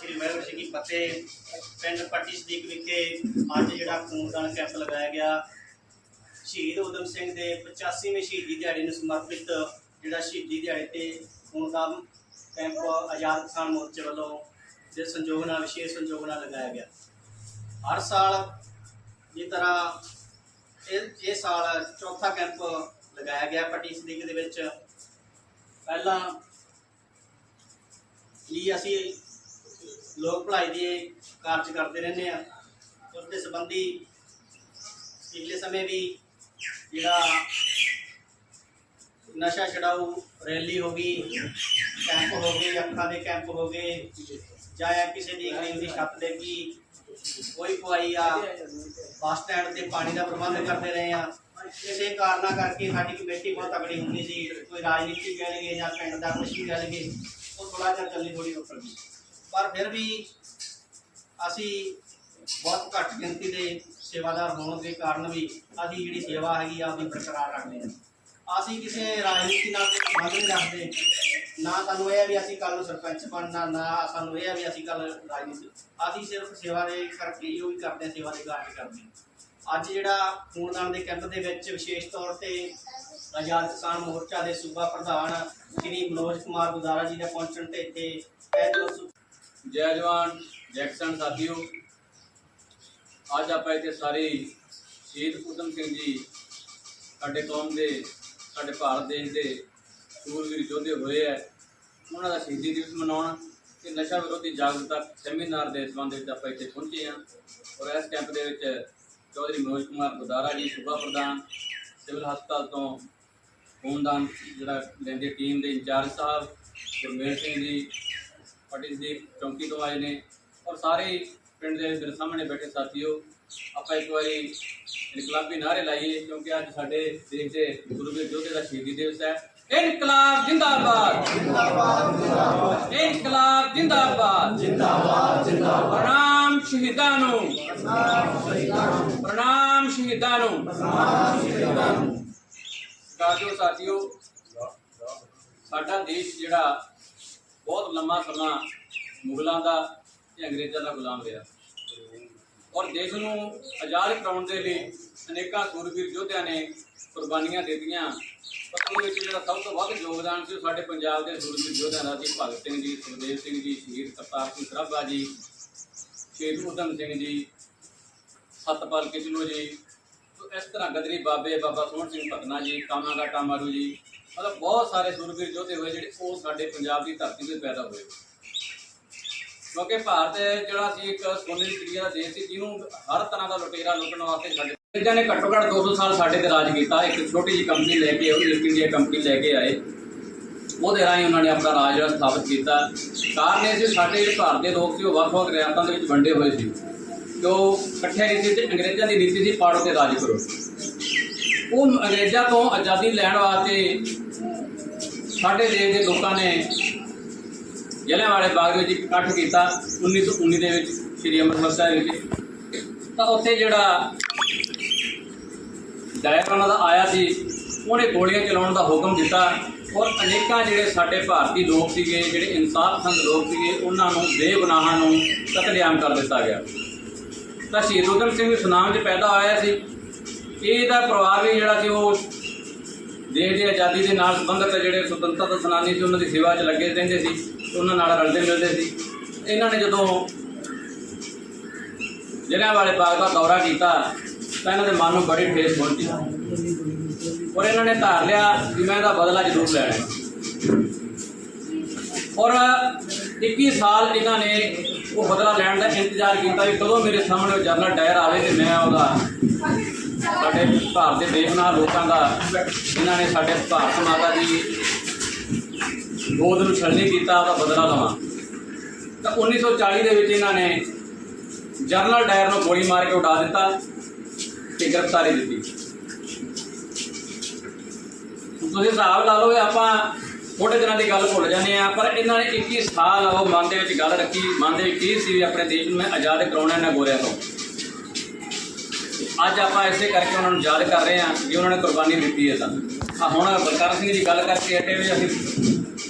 ਸ੍ਰੀ ਵਾਹਿਗੁਰੂ ਜੀ ਕੀ ਫਤਿਹ, ਪਿੰਡ ਪੱਟੀ ਸਦੀਕ ਵਿਖੇ ਅੱਜ ਜਿਹੜਾ ਖੂਨਦਾਨ ਕੈਂਪ ਲਗਾਇਆ ਗਿਆ। ਸ਼ਹੀਦ ਉਦਮ ਸਿੰਘ ਦੇ 85ਵੇਂ ਸ਼ਹੀਦੀ ਦਿਹਾੜੇ ਨੂੰ ਸਮਰਪਿਤ ਜਿਹੜਾ ਸ਼ਹੀਦੀ ਦਿਹਾੜੇ ਤੇ ਖੂਨਦਾਨ ਕੈਂਪ ਆਜ਼ਾਦ ਕਿਸਾਨ ਮੋਰਚੇ ਵੱਲੋਂ ਦੇ ਸੰਯੋਗ ਨਾਲ, ਵਿਸ਼ੇਸ਼ ਸੰਯੋਗ ਨਾਲ ਲਗਾਇਆ ਗਿਆ। ਹਰ ਸਾਲ ਦੀ ਤਰ੍ਹਾਂ ਇਹ ਇਹ ਸਾਲ ਚੌਥਾ ਕੈਂਪ ਲਗਾਇਆ ਗਿਆ ਪੱਟੀ ਸਦੀਕ ਦੇ ਵਿੱਚ। ਪਹਿਲਾਂ ਲਈ ਅਸੀਂ ਲੋਕ ਭਲਾਈ ਦੇ ਕਾਰਜ ਕਰਦੇ ਰਹਿੰਦੇ ਆ। ਉਸ ਦੇ ਸੰਬੰਧੀ ਪਿਛਲੇ ਸਮੇਂ ਵੀ ਜਿਹੜਾ ਨਸ਼ਾ ਛਡਾਊ ਰੈਲੀ ਹੋ ਗਈ, ਕੈਂਪ ਹੋ ਗਏ, ਅੱਖਾਂ ਦੇ ਕੈਂਪ ਹੋ ਗਏ, ਜਾਂ ਕਿਸੇ ਦੀ ਗਰੀਬ ਦੀ ਛੱਤ ਦੇ ਕੀ ਕੋਈ ਪਵਾਈ ਆ, ਬੱਸ ਸਟੈਂਡ ਤੇ ਪਾਣੀ ਦਾ ਪ੍ਰਬੰਧ ਕਰਦੇ ਰਹੇ ਆ। ਇਸੇ ਕਾਰਨਾਂ ਕਰਕੇ ਸਾਡੀ ਕਮੇਟੀ ਬਹੁਤ ਤਕੜੀ ਹੁੰਦੀ ਸੀ, ਕੋਈ ਰਾਜਨੀਤੀ ਕਹਿ ਲਈਏ ਜਾਂ ਪਿੰਡ ਦਾ ਕੁਝ ਵੀ ਕਹਿਣਗੇ ਉਹ ਥੋੜਾ ਜਿਹਾ ਚੱਲੀ ਥੋੜੀ ਉੱਪਰ। ਗਈ ਪਰ ਫਿਰ ਵੀ ਅਸੀਂ ਬਹੁਤ ਘੱਟ ਗਿਣਤੀ ਦੇ ਸੇਵਾਦਾਰ ਹੋਣ ਦੇ ਕਾਰਨ ਵੀ ਅਸੀਂ ਜਿਹੜੀ ਸੇਵਾ ਹੈਗੀ ਆ ਉਹਦੀ ਬਰਕਰਾਰ ਰੱਖਦੇ ਹਾਂ। ਅਸੀਂ ਕਿਸੇ ਰਾਜਨੀਤੀ ਨਾਲ ਸੰਬੰਧ ਨਹੀਂ ਰੱਖਦੇ। ਨਾ ਸਾਨੂੰ ਇਹ ਹੈ ਵੀ ਅਸੀਂ ਕੱਲ ਨੂੰ ਸਰਪੰਚ ਬਣਨਾ, ਨਾ ਸਾਨੂੰ ਇਹ ਹੈ ਵੀ ਅਸੀਂ ਕੱਲ ਰਾਜਨੀਤੀ ਅਸੀਂ ਸਿਰਫ ਸੇਵਾ ਦੇ ਕਰਕੇ ਹੀ ਉਹ ਵੀ ਕਰਦੇ ਹਾਂ, ਸੇਵਾ ਦੇ ਕਾਰਜ ਕਰਦੇ ਹਾਂ। ਅੱਜ ਜਿਹੜਾ ਖੂਨਦਾਨ ਦੇ ਕੈਂਪ ਦੇ ਵਿੱਚ ਵਿਸ਼ੇਸ਼ ਤੌਰ ਤੇ ਆਜ਼ਾਦ ਕਿਸਾਨ ਮੋਰਚਾ ਦੇ ਸੂਬਾ ਪ੍ਰਧਾਨ ਸ਼੍ਰੀ ਮਨੋਜ ਕੁਮਾਰ ਗੁਦਾਰਾ ਜੀ ਦੇ ਪਹੁੰਚਣ ਤੇ ਇੱਥੇ ਇਹ ਜੋ ਜੈ ਜਵਾਨ, ਜੈ ਕਿਸਾਨ ਸਾਥੀਓ। ਅੱਜ ਆਪਾਂ ਇੱਥੇ ਸਾਰੇ ਸ਼ਹੀਦ ਊਧਮ ਸਿੰਘ ਜੀ, ਸਾਡੇ ਕੌਮ ਦੇ, ਸਾਡੇ ਭਾਰਤ ਦੇਸ਼ ਦੇ ਸੂਰਵੀਰ ਯੋਧੇ ਹੋਏ ਹੈ ਉਹਨਾਂ ਦਾ ਸ਼ਹੀਦੀ ਦਿਵਸ ਮਨਾਉਣ ਤੇ ਨਸ਼ਾ ਵਿਰੋਧੀ ਜਾਗਰੂਕਤਾ ਸੈਮੀਨਾਰ ਦੇ ਸੰਬੰਧ ਵਿੱਚ ਆਪਾਂ ਇੱਥੇ ਪਹੁੰਚੇ ਹਾਂ। ਔਰ ਇਸ ਕੈਂਪ ਦੇ ਵਿੱਚ ਚੌਧਰੀ ਮਨੋਜ ਕੁਮਾਰ ਗੁਦਾਰਾ ਜੀ, ਸੂਬਾ ਪ੍ਰਧਾਨ, ਸਿਵਲ ਹਸਪਤਾਲ ਤੋਂ ਖੂਨਦਾਨ ਜਿਹੜਾ ਲੈਂਦੇ ਟੀਮ ਦੇ ਇੰਚਾਰਜ ਸਾਹਿਬ, ਗੁਰਮੇਲ ਸਿੰਘ ਜੀ ਪਟਿਸ ਚੌਂਕੀ ਤੋਂ ਆਏ ਨੇ ਔਰ ਸਾਰੇ ਪਿੰਡ ਦੇ ਮੇਰੇ ਸਾਹਮਣੇ ਬੈਠੇ ਸਾਥੀਓ, ਆਪਾਂ ਇੱਕ ਵਾਰੀ ਇਨਕਲਾਬੀ ਨਾਰੇ ਲਾਈਏ ਕਿਉਂਕਿ ਅੱਜ ਸਾਡੇ ਦੇਸ਼ ਦੇ ਗੁਰੂਵੀਰ ਯੋਧੇ ਦਾ ਸ਼ਹੀਦੀ ਦਿਵਸ ਹੈ। ਇਨਕਲਾਬ ਜਿੰਦਾਬਾਦ। ਜਿੰਦਾਬਾਦ ਇਨਕਲਾਬ ਜਿੰਦਾਬਾਦ। ਜਿੰਦਾਬਾਦ ਜਿੰਦਾਬਾਦ ਪ੍ਰਣਾਮ ਸ਼ਹੀਦਾਂ ਨੂੰ। ਪ੍ਰਣਾਮ ਸ਼ਹੀਦਾਂ ਨੂੰ। ਸਾਥੀਓ ਸਾਥੀਓ, ਸਾਡਾ ਦੇਸ਼ ਜਿਹੜਾ ਬਹੁਤ ਲੰਮਾ ਸਮਾਂ ਮੁਗਲਾਂ ਦਾ ਤੇ ਅੰਗਰੇਜ਼ਾਂ ਦਾ ਗੁਲਾਮ ਰਿਹਾ। ਔਰ ਦੇਸ਼ ਨੂੰ ਆਜ਼ਾਦ ਕਰਾਉਣ ਦੇ ਲਈ ਅਨੇਕਾਂ ਸੂਰਬੀਰ ਯੋਧਿਆਂ ਨੇ ਕੁਰਬਾਨੀਆਂ ਦਿੱਤੀਆਂ। ਪਰ ਉਹਦੇ ਵਿੱਚ ਜਿਹੜਾ ਸਭ ਤੋਂ ਵੱਧ ਯੋਗਦਾਨ ਸੀ ਉਹ ਸਾਡੇ ਪੰਜਾਬ ਦੇ ਸੂਰਬੀਰ ਯੋਧਿਆਂ ਦਾ ਸੀ, ਭਗਤ ਸਿੰਘ ਜੀ, ਸੁਖਦੇਵ ਸਿੰਘ ਜੀ, ਸ਼ਹੀਦ ਕਰਤਾਰ ਸਿੰਘ ਸਰਾਭਾ ਜੀ, ਸ਼ਹੀਦ ਊਧਮ ਸਿੰਘ ਜੀ, ਸਤਪਾਲ ਕਿਚਲੂ ਜੀ, ਇਸ ਤਰ੍ਹਾਂ ਗਦਰੀ ਬਾਬੇ ਬਾਬਾ ਸੋਹਣ ਸਿੰਘ ਭਗਨਾ ਜੀ, ਕਾਮਾਗਾ ਟਾਮਾਰੂ ਜੀ ਮਤਲਬ ਬਹੁਤ ਸਾਰੇ ਸੂਰਬੀਰ ਯੋਧੇ ਹੋਏ ਜਿਹੜੇ ਉਹ ਸਾਡੇ ਪੰਜਾਬ ਦੀ ਧਰਤੀ ਤੇ ਪੈਦਾ ਹੋਏ ਕਿਉਂਕਿ ਭਾਰਤ ਜਿਹੜਾ ਸੀ ਇੱਕ ਸੋਨੇ ਦੀ ਚਿੜੀਆ ਦਾ ਦੇਸ਼ ਸੀ, ਜਿਹਨੂੰ ਹਰ ਤਰ੍ਹਾਂ ਦਾ ਲੁਟੇਰਾ ਲੁੱਟਣ ਵਾਸਤੇ ਸਾਡੇ ਅੰਗਰੇਜ਼ਾਂ ਨੇ ਘੱਟੋ ਘੱਟ 200 ਸਾਲ ਸਾਡੇ ਤੇ ਰਾਜ ਕੀਤਾ। ਇੱਕ ਛੋਟੀ ਜਿਹੀ ਕੰਪਨੀ ਲੈ ਕੇ ਉਹ ਈਸਟ ਇੰਡੀਆ ਕੰਪਨੀ ਲੈ ਕੇ ਆਏ। ਉਹਦੇ ਰਾਹੀਂ ਉਹਨਾਂ ਨੇ ਆਪਣਾ ਰਾਜ ਜਿਹੜਾ ਸਥਾਪਿਤ ਕੀਤਾ। ਕਾਰਨ ਇਹ ਸੀ, ਸਾਡੇ ਜਿਹੜੇ ਭਾਰਤ ਦੇ ਲੋਕ ਸੀ, ਉਹ ਵੱਖ-ਵੱਖ ਰਿਆਸਤਾਂ ਦੇ ਵਿੱਚ ਵੰਡੇ ਹੋਏ ਸੀ। ਜੋ ਇਕੱਠੇ ਨਹੀਂ ਸੀ ਤੇ ਅੰਗਰੇਜ਼ਾਂ ਦੀ ਨੀਤੀ ਸੀ, ਪਾੜੋ ਤੇ ਰਾਜ ਕਰੋ। ਉਹ ਅੰਗਰੇਜ਼ਾਂ ਤੋਂ ਆਜ਼ਾਦੀ ਲੈਣ ਵਾਸਤੇ ਸਾਡੇ ਦੇਸ਼ ਦੇ ਲੋਕਾਂ ਨੇ ਜਲਿਆਂਵਾਲੇ ਬਾਗ ਵਿੱਚ ਇਕੱਠ ਕੀਤਾ 1919 ਦੇ ਵਿੱਚ ਸ੍ਰੀ ਅੰਮ੍ਰਿਤਸਰ ਸਾਹਿਬ ਵਿੱਚ। ਤਾਂ ਉੱਥੇ ਜਿਹੜਾ ਡਾਇਰ ਉਹਨਾਂ ਦਾ ਆਇਆ ਸੀ, ਉਹਨੇ ਗੋਲੀਆਂ ਚਲਾਉਣ ਦਾ ਹੁਕਮ ਦਿੱਤਾ ਔਰ ਅਨੇਕਾਂ ਜਿਹੜੇ ਸਾਡੇ ਭਾਰਤੀ ਲੋਕ ਸੀਗੇ, ਜਿਹੜੇ ਇਨਸਾਫ ਪਸੰਦ ਲੋਕ ਸੀਗੇ, ਉਹਨਾਂ ਨੂੰ ਬੇਗੁਨਾਹਾਂ ਨੂੰ ਕਤਲੇਆਮ ਕਰ ਦਿੱਤਾ ਗਿਆ। ਤਾਂ ਸ਼ਹੀਦ ਊਧਮ ਸਿੰਘ ਸੁਨਾਮ 'ਚ ਪੈਦਾ ਹੋਇਆ ਸੀ। ਇਹਦਾ ਪਰਿਵਾਰ ਵੀ ਜਿਹੜਾ ਸੀ, ਉਹ ਦੇਸ਼ ਦੀ ਆਜ਼ਾਦੀ ਦੇ ਨਾਲ ਸੰਬੰਧਿਤ ਜਿਹੜੇ ਸੁਤੰਤਰਤਾ ਸੈਨਾਨੀ ਸੀ, ਉਹਨਾਂ ਦੀ ਸੇਵਾ 'ਚ ਲੱਗੇ ਰਹਿੰਦੇ ਸੀ, ਉਹਨਾਂ ਨਾਲ ਰਲਦੇ ਮਿਲਦੇ ਸੀ ਇਹਨਾਂ ਨੇ ਜਦੋਂ ਜਲਿਆਂਵਾਲੇ ਬਾਗ ਦਾ ਦੌਰਾ ਕੀਤਾ, ਤਾਂ ਇਹਨਾਂ ਦੇ ਮਨ ਨੂੰ ਬੜੀ ਠੇਸ ਪਹੁੰਚੀ ਔਰ ਇਹਨਾਂ ਨੇ ਧਾਰ ਲਿਆ ਕਿ ਮੈਂ ਇਹਦਾ ਬਦਲਾ ਜ਼ਰੂਰ ਲੈਣਾ ਹੈ। ਔਰ 21 ਸਾਲ ਇਹਨਾਂ ਨੇ ਉਹ ਬਦਲਾ ਲੈਣ ਦਾ ਇੰਤਜ਼ਾਰ ਕੀਤਾ ਵੀ ਕਦੋਂ ਮੇਰੇ ਸਾਹਮਣੇ ਉਹ ਜਨਰਲ ਡਾਇਰ ਆਵੇ ਤੇ ਮੈਂ ਉਹਦਾ ਸਾਡੇ ਭਾਰਤ ਦੇ ਬੇਗੁਨਾਹ ਲੋਕਾਂ ਦਾ ਇਹਨਾਂ ਨੇ ਸਾਡੇ ਭਾਰਤ ਮਾਤਾ ਦੀ ਗੋਦ ਨੂੰ ਛਲਣੀ ਕੀਤਾ, ਉਹਦਾ ਬਦਲਾ ਲਵਾਂ। ਤਾਂ 1940 ਦੇ ਵਿੱਚ ਇਹਨਾਂ ਨੇ ਜਨਰਲ ਡਾਇਰ ਨੂੰ ਗੋਲੀ ਮਾਰ ਕੇ ਉਡਾ ਦਿੱਤਾ ਤੇ ਗ੍ਰਿਫਤਾਰੀ ਦਿੱਤੀ। ਤੁਸੀਂ ਹਿਸਾਬ ਲਾ ਲਓ ਆਪਾਂ ਥੋੜੇ ਦਿਨਾਂ ਦੀ ਗੱਲ ਭੁੱਲ ਜਾਂਦੇ ਆ ਪਰ ਇਹਨਾਂ ਨੇ 21 ਸਾਲ ਉਹ ਮਨ ਦੇ ਵਿੱਚ ਗੱਲ ਰੱਖੀ, ਮਨ ਦੇ ਵਿੱਚ ਕੀ ਸੀ ਵੀ ਆਪਣੇ ਦੇਸ਼ ਨੂੰ ਮੈਂ ਆਜ਼ਾਦ ਕਰਾਉਣਾ ਇਹਨਾਂ ਗੋਰਿਆਂ ਤੋਂ। ਅੱਜ ਆਪਾਂ ਇਸੇ ਕਰਕੇ ਉਹਨਾਂ ਨੂੰ ਯਾਦ ਕਰ ਰਹੇ ਹਾਂ ਕਿ ਉਹਨਾਂ ਨੇ ਕੁਰਬਾਨੀ ਦਿੱਤੀ ਹੈ ਤਾਂ। ਹੁਣ ਬਲਕਾਰ ਸਿੰਘ ਦੀ ਗੱਲ ਕਰਕੇ ਹਟੇ ਵੀ ਅਸੀਂ।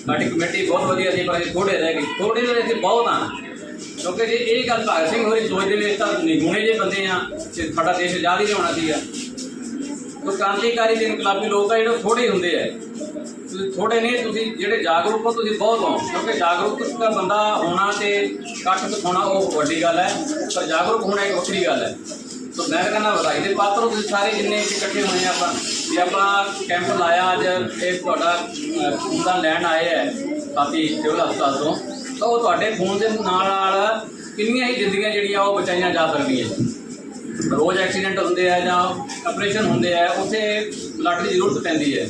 ਸਾਡੀ ਕਮੇਟੀ ਬਹੁਤ ਵਧੀਆ ਸੀ, ਪਰ ਅਸੀਂ ਥੋੜੇ ਰਹਿ ਗਏ। ਥੋੜੇ ਜਿਹੜੇ ਅਸੀਂ ਬਹੁਤ ਆ। ਕਿਉਂਕਿ ਜੇ ਇਹ ਗੱਲ ਭਗਤ ਸਿੰਘ ਹੋਰੀ ਸੋਚਦੇ ਨੇ ਤਾਂ ਨਿਗੁਣੇ ਜੇ ਬੰਦੇ ਆ, ਤੇ ਸਾਡਾ ਦੇਸ਼ ਆਜ਼ਾਦ ਹੀ ਲਿਆਉਣਾ ਸੀਗਾ। ਤੋ ਕ੍ਰਾਂਤੀਕਾਰੀ ਤੇ ਇਨਕਲਾਬੀ ਲੋਕ ਆ, ਜਿਹੜੇ ਥੋੜੇ ਹੁੰਦੇ ਆ। ਤੁਸੀਂ ਥੋੜੇ ਨਹੀਂ ਤੁਸੀਂ ਜਿਹੜੇ ਜਾਗਰੂਕ ਹੋ, ਤੁਸੀਂ ਬਹੁਤ ਹੋ। ਕਿਉਂਕਿ ਜਾਗਰੂਕ ਦਾ ਬੰਦਾ ਹੋਣਾ ਤੇ ਕੱਟ ਹੋਣਾ ਉਹ ਵੱਡੀ ਗੱਲ ਹੈ, ਪਰ ਜਾਗਰੂਕ ਹੋਣਾ ਇੱਕ ਵੱਖਰੀ ਗੱਲ ਹੈ। ਤੋ ਮੈਂ ਤਾਂ ਕਹਿੰਦਾ ਵਧਾਈ ਦੇ ਪਾਤਰ ਤੁਸੀਂ ਸਾਰੇ ਜਿੰਨੇ ਇਕੱਠੇ ਹੋਏ ਆ ਆਪਾਂ, ਵੀ ਆਪਾਂ ਕੈਂਪ ਲਾਇਆ ਅੱਜ, ਇਹ ਤੁਹਾਡਾ ਖੂਨਦਾਨ ਲੈਣ ਆਏ ਹੈ ਸਾਥੀ ਸਿਵਲ ਹਸਪਤਾਲ ਤੋਂ। ਤਾਂ ਉਹ ਤੁਹਾਡੇ ਖੂਨ ਦੇ ਨਾਲ ਨਾਲ ਕਿੰਨੀਆਂ ਹੀ ਜ਼ਿੰਦਗੀਆਂ ਜਿਹੜੀਆਂ ਉਹ ਬਚਾਈਆਂ ਜਾ ਸਕਦੀਆਂ। ਰੋਜ਼ ਐਕਸੀਡੈਂਟ ਹੁੰਦੇ ਆ ਜਾਂ ਆਪਰੇਸ਼ਨ ਹੁੰਦੇ ਆ, ਉੱਥੇ ਬਲੱਡ ਦੀ ਜ਼ਰੂਰਤ ਪੈਂਦੀ ਹੈ।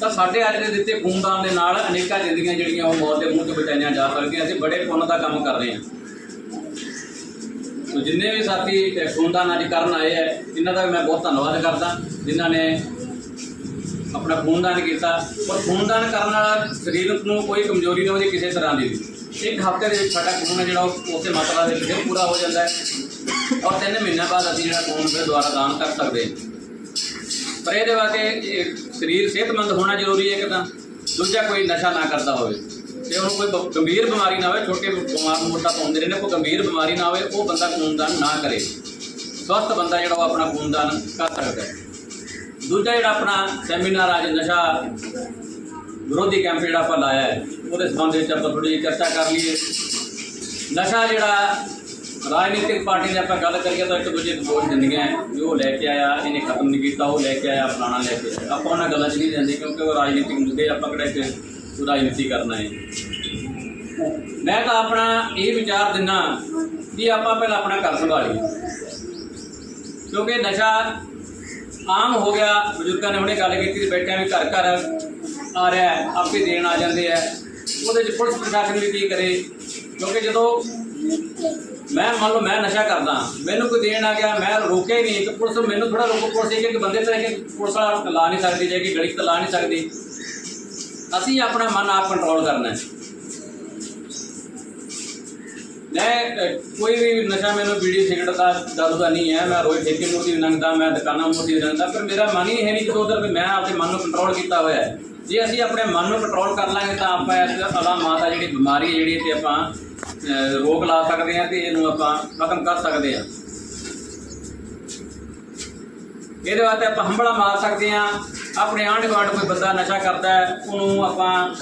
ਤਾਂ ਸਾਡੇ ਅੱਜ ਦੇ ਦਿੱਤੇ ਖੂਨਦਾਨ ਦੇ ਨਾਲ ਅਨੇਕਾਂ ਜ਼ਿੰਦਗੀਆਂ ਜਿਹੜੀਆਂ ਉਹ ਮੌਤ ਦੇ ਮੂੰਹ ਤੋਂ ਬਚਾਈਆਂ ਜਾ ਸਕਦੀਆਂ, ਅਸੀਂ ਬੜੇ ਪੁੰਨ ਦਾ ਕੰਮ ਕਰ ਰਹੇ ਹਾਂ। ਸੋ ਜਿੰਨੇ ਵੀ ਸਾਥੀ ਖੂਨਦਾਨ ਅੱਜ ਕਰਨ ਆਏ ਹੈ ਇਹਨਾਂ ਦਾ ਵੀ ਮੈਂ ਬਹੁਤ ਧੰਨਵਾਦ ਕਰਦਾ। ਜਿਨ੍ਹਾਂ ਨੇ ਆਪਣਾ ਖੂਨਦਾਨ ਕੀਤਾ। ਔਰ ਖੂਨਦਾਨ ਕਰਨ ਵਾਲਾ ਸਰੀਰ ਨੂੰ ਕੋਈ ਕਮਜ਼ੋਰੀ ਨਹੀਂ ਹੁੰਦੀ ਕਿਸੇ ਤਰ੍ਹਾਂ ਦੀ ਵੀ। ਇੱਕ ਹਫ਼ਤੇ ਦੇ ਵਿੱਚ ਸਾਡਾ ਖੂਨ ਹੈ ਜਿਹੜਾ, ਉਹ ਉਸੇ ਮਾਤਰਾ ਦੇ ਵਿੱਚ ਪੂਰਾ ਹੋ ਜਾਂਦਾ ਹੈ। ਔਰ ਤਿੰਨ ਮਹੀਨਿਆਂ ਬਾਅਦ ਅਸੀਂ ਜਿਹੜਾ ਖੂਨ ਫਿਰ ਦੁਬਾਰਾ ਦਾਨ ਕਰ ਸਕਦੇ ਹਾਂ। ਪਰ ਇਹਦੇ ਵਾਸਤੇ ਸਰੀਰ ਸਿਹਤਮੰਦ ਹੋਣਾ ਜ਼ਰੂਰੀ ਹੈ ਕਿ ਤਾਂ ਦੂਜਾ ਕੋਈ ਨਸ਼ਾ ਨਾ ਕਰਦਾ ਹੋਵੇ। ਤੇ ਉਹਨੂੰ ਕੋਈ ਗੰਭੀਰ ਬਿਮਾਰੀ ਨਾ ਹੋਵੇ, ਛੋਟੇ ਬਿਮਾਰ ਮੋਟਾ ਤੋਂ ਨੇ ਕੋਈ ਗੰਭੀਰ ਬਿਮਾਰੀ ਨਾ ਹੋਵੇ, ਉਹ ਬੰਦਾ ਖੂਨਦਾਨ ਨਾ ਕਰੇ। ਸਵਸਥ ਬੰਦਾ ਜਿਹੜਾ ਉਹ ਆਪਣਾ ਖੂਨਦਾਨ ਕਰ ਸਕਦਾ ਹੈ। ਦੂਜਾ ਜਿਹੜਾ ਆਪਣਾ ਸੈਮੀਨਾਰ ਅੱਜ ਨਸ਼ਾ ਵਿਰੋਧੀ ਕੈਂਪ ਜਿਹੜਾ ਆਪਾਂ ਲਾਇਆ ਹੈ, ਉਹਦੇ ਸੰਬੰਧ ਵਿੱਚ ਆਪਾਂ ਥੋੜੀ ਜਿਹੀ ਚਰਚਾ ਕਰ ਲਈਏ। ਨਸ਼ਾ ਜਿਹੜਾ ਰਾਜਨੀਤਿਕ ਪਾਰਟੀ ਦੀ ਆਪਾਂ ਗੱਲ ਕਰੀਏ ਤਾਂ ਇੱਕ ਦੂਜੇ ਨੂੰ ਦੋਸ਼ ਦਿੰਦੀਆਂ ਵੀ ਉਹ ਲੈ ਕੇ ਆਇਆ, ਇਹਨੇ ਖਤਮ ਨਹੀਂ ਕੀਤਾ, ਉਹ ਲੈ ਕੇ ਆਇਆ, ਫਲਾਣਾ ਲੈ ਕੇ ਆਇਆ। ਆਪਾਂ ਉਹਨਾਂ ਗੱਲਾਂ 'ਚ ਨਹੀਂ ਜਾਂਦੇ ਕਿਉਂਕਿ ਉਹ ਰਾਜਨੀਤਿਕ ਮੁੱਦੇ ਆਪਾਂ ਕਿਹੜਾ ਕਿ ਰਾਜਨੀਤੀ ਕਰਨਾ ਹੈ? ਮੈਂ ਤਾਂ ਆਪਣਾ ਇਹ ਵਿਚਾਰ ਦਿੰਨਾ ਵੀ ਆਪਾਂ ਪਹਿਲਾਂ ਆਪਣਾ ਘਰ ਸੰਭਾਲੀਏ। ਕਿਉਂਕਿ ਨਸ਼ਾ ਆਮ ਹੋ ਗਿਆ ਬਜ਼ੁਰਗਾਂ ਨੇ ਹੁਣੇ ਗੱਲ ਕੀਤੀ ਤੇ ਬੈਠਿਆਂ ਵੀ ਘਰ ਘਰ ਆ ਰਿਹਾ ਹੈ, ਆਪੇ ਦੇਣ ਆ ਜਾਂਦੇ ਆ ਉਹਦੇ ਚ ਪੁਲਿਸ ਪ੍ਰਸ਼ਾਸਨ ਵੀ ਕੀ ਕਰੇ? ਕਿਉਂਕਿ ਜਦੋਂ ਮੈਂ ਮੰਨ ਲਓ ਮੈਂ ਨਸ਼ਾ ਕਰਦਾ ਮੈਨੂੰ ਕੋਈ ਦੇਣ ਆ ਗਿਆ ਮੈਂ ਰੋਕਿਆ ਹੀ ਨਹੀਂ। ਕਿ ਪੁਲਿਸ ਮੈਨੂੰ ਥੋੜਾ ਰੋਕੋ ਪੁਲਿਸ ਇਹ ਕਿ ਬੰਦੇ ਤਾਂ ਕਿ ਪੁਲਿਸ ਵਾਲਾ ਲਾ ਨਹੀਂ ਸਕਦੀ ਜੇ ਕਿ ਗਲੀ ਤਾਂ ਲਾ ਨਹੀਂ ਸਕਦੀ। ਅਸੀਂ ਆਪਣਾ ਮਨ ਆਪ ਕੰਟਰੋਲ ਕਰਨਾ ਹੈ ਮੈਂ ਕੋਈ ਵੀ ਨਸ਼ਾ ਮੈਨੂੰ ਬੀੜੀ ਸਿਗਰਟ ਦਾ ਦਾਰੂ ਦਾ ਨਹੀਂ ਹੈ। ਮੈਂ ਰੋਜ਼ ਠੇਕੇ ਮੂਰਤੀ ਲੰਘਦਾ, ਮੈਂ ਦੁਕਾਨਾਂ ਮੂਰਤੀ ਲੰਘਦਾ, ਪਰ ਮੇਰਾ ਮਨ ਹੀ ਹੈ ਨਹੀਂ ਕਿ ਉਧਰ ਵੀ ਮੈਂ ਆਪਣੇ ਮਨ ਨੂੰ ਕੰਟਰੋਲ ਕੀਤਾ ਹੋਇਆ ਹੈ। ਜੇ ਅਸੀਂ ਆਪਣੇ ਮਨ ਨੂੰ ਕੰਟਰੋਲ ਕਰ ਲਾਂਗੇ ਤਾਂ ਆਪਾਂ ਇਸ ਅਲਾ ਮਾਤਾ ਜਿਹੜੀ ਬਿਮਾਰੀ ਹੈ ਜਿਹੜੀ ਤੇ ਆਪਾਂ ਰੋਕ ਲਾ ਸਕਦੇ ਹਾਂ ਤੇ ਇਹਨੂੰ ਆਪਾਂ ਖਤਮ ਕਰ ਸਕਦੇ ਹਾਂ। ਇਹਦੇ ਵਾਸਤੇ ਆਪਾਂ ਹੰਬੜਾ ਮਾਰ ਸਕਦੇ ਹਾਂ। ਆਪਣੇ ਆਂਢ ਗੁਆਂਢ ਕੋਈ ਬੰਦਾ ਨਸ਼ਾ ਕਰਦਾ ਹੈ, ਉਹਨੂੰ ਆਪਾਂ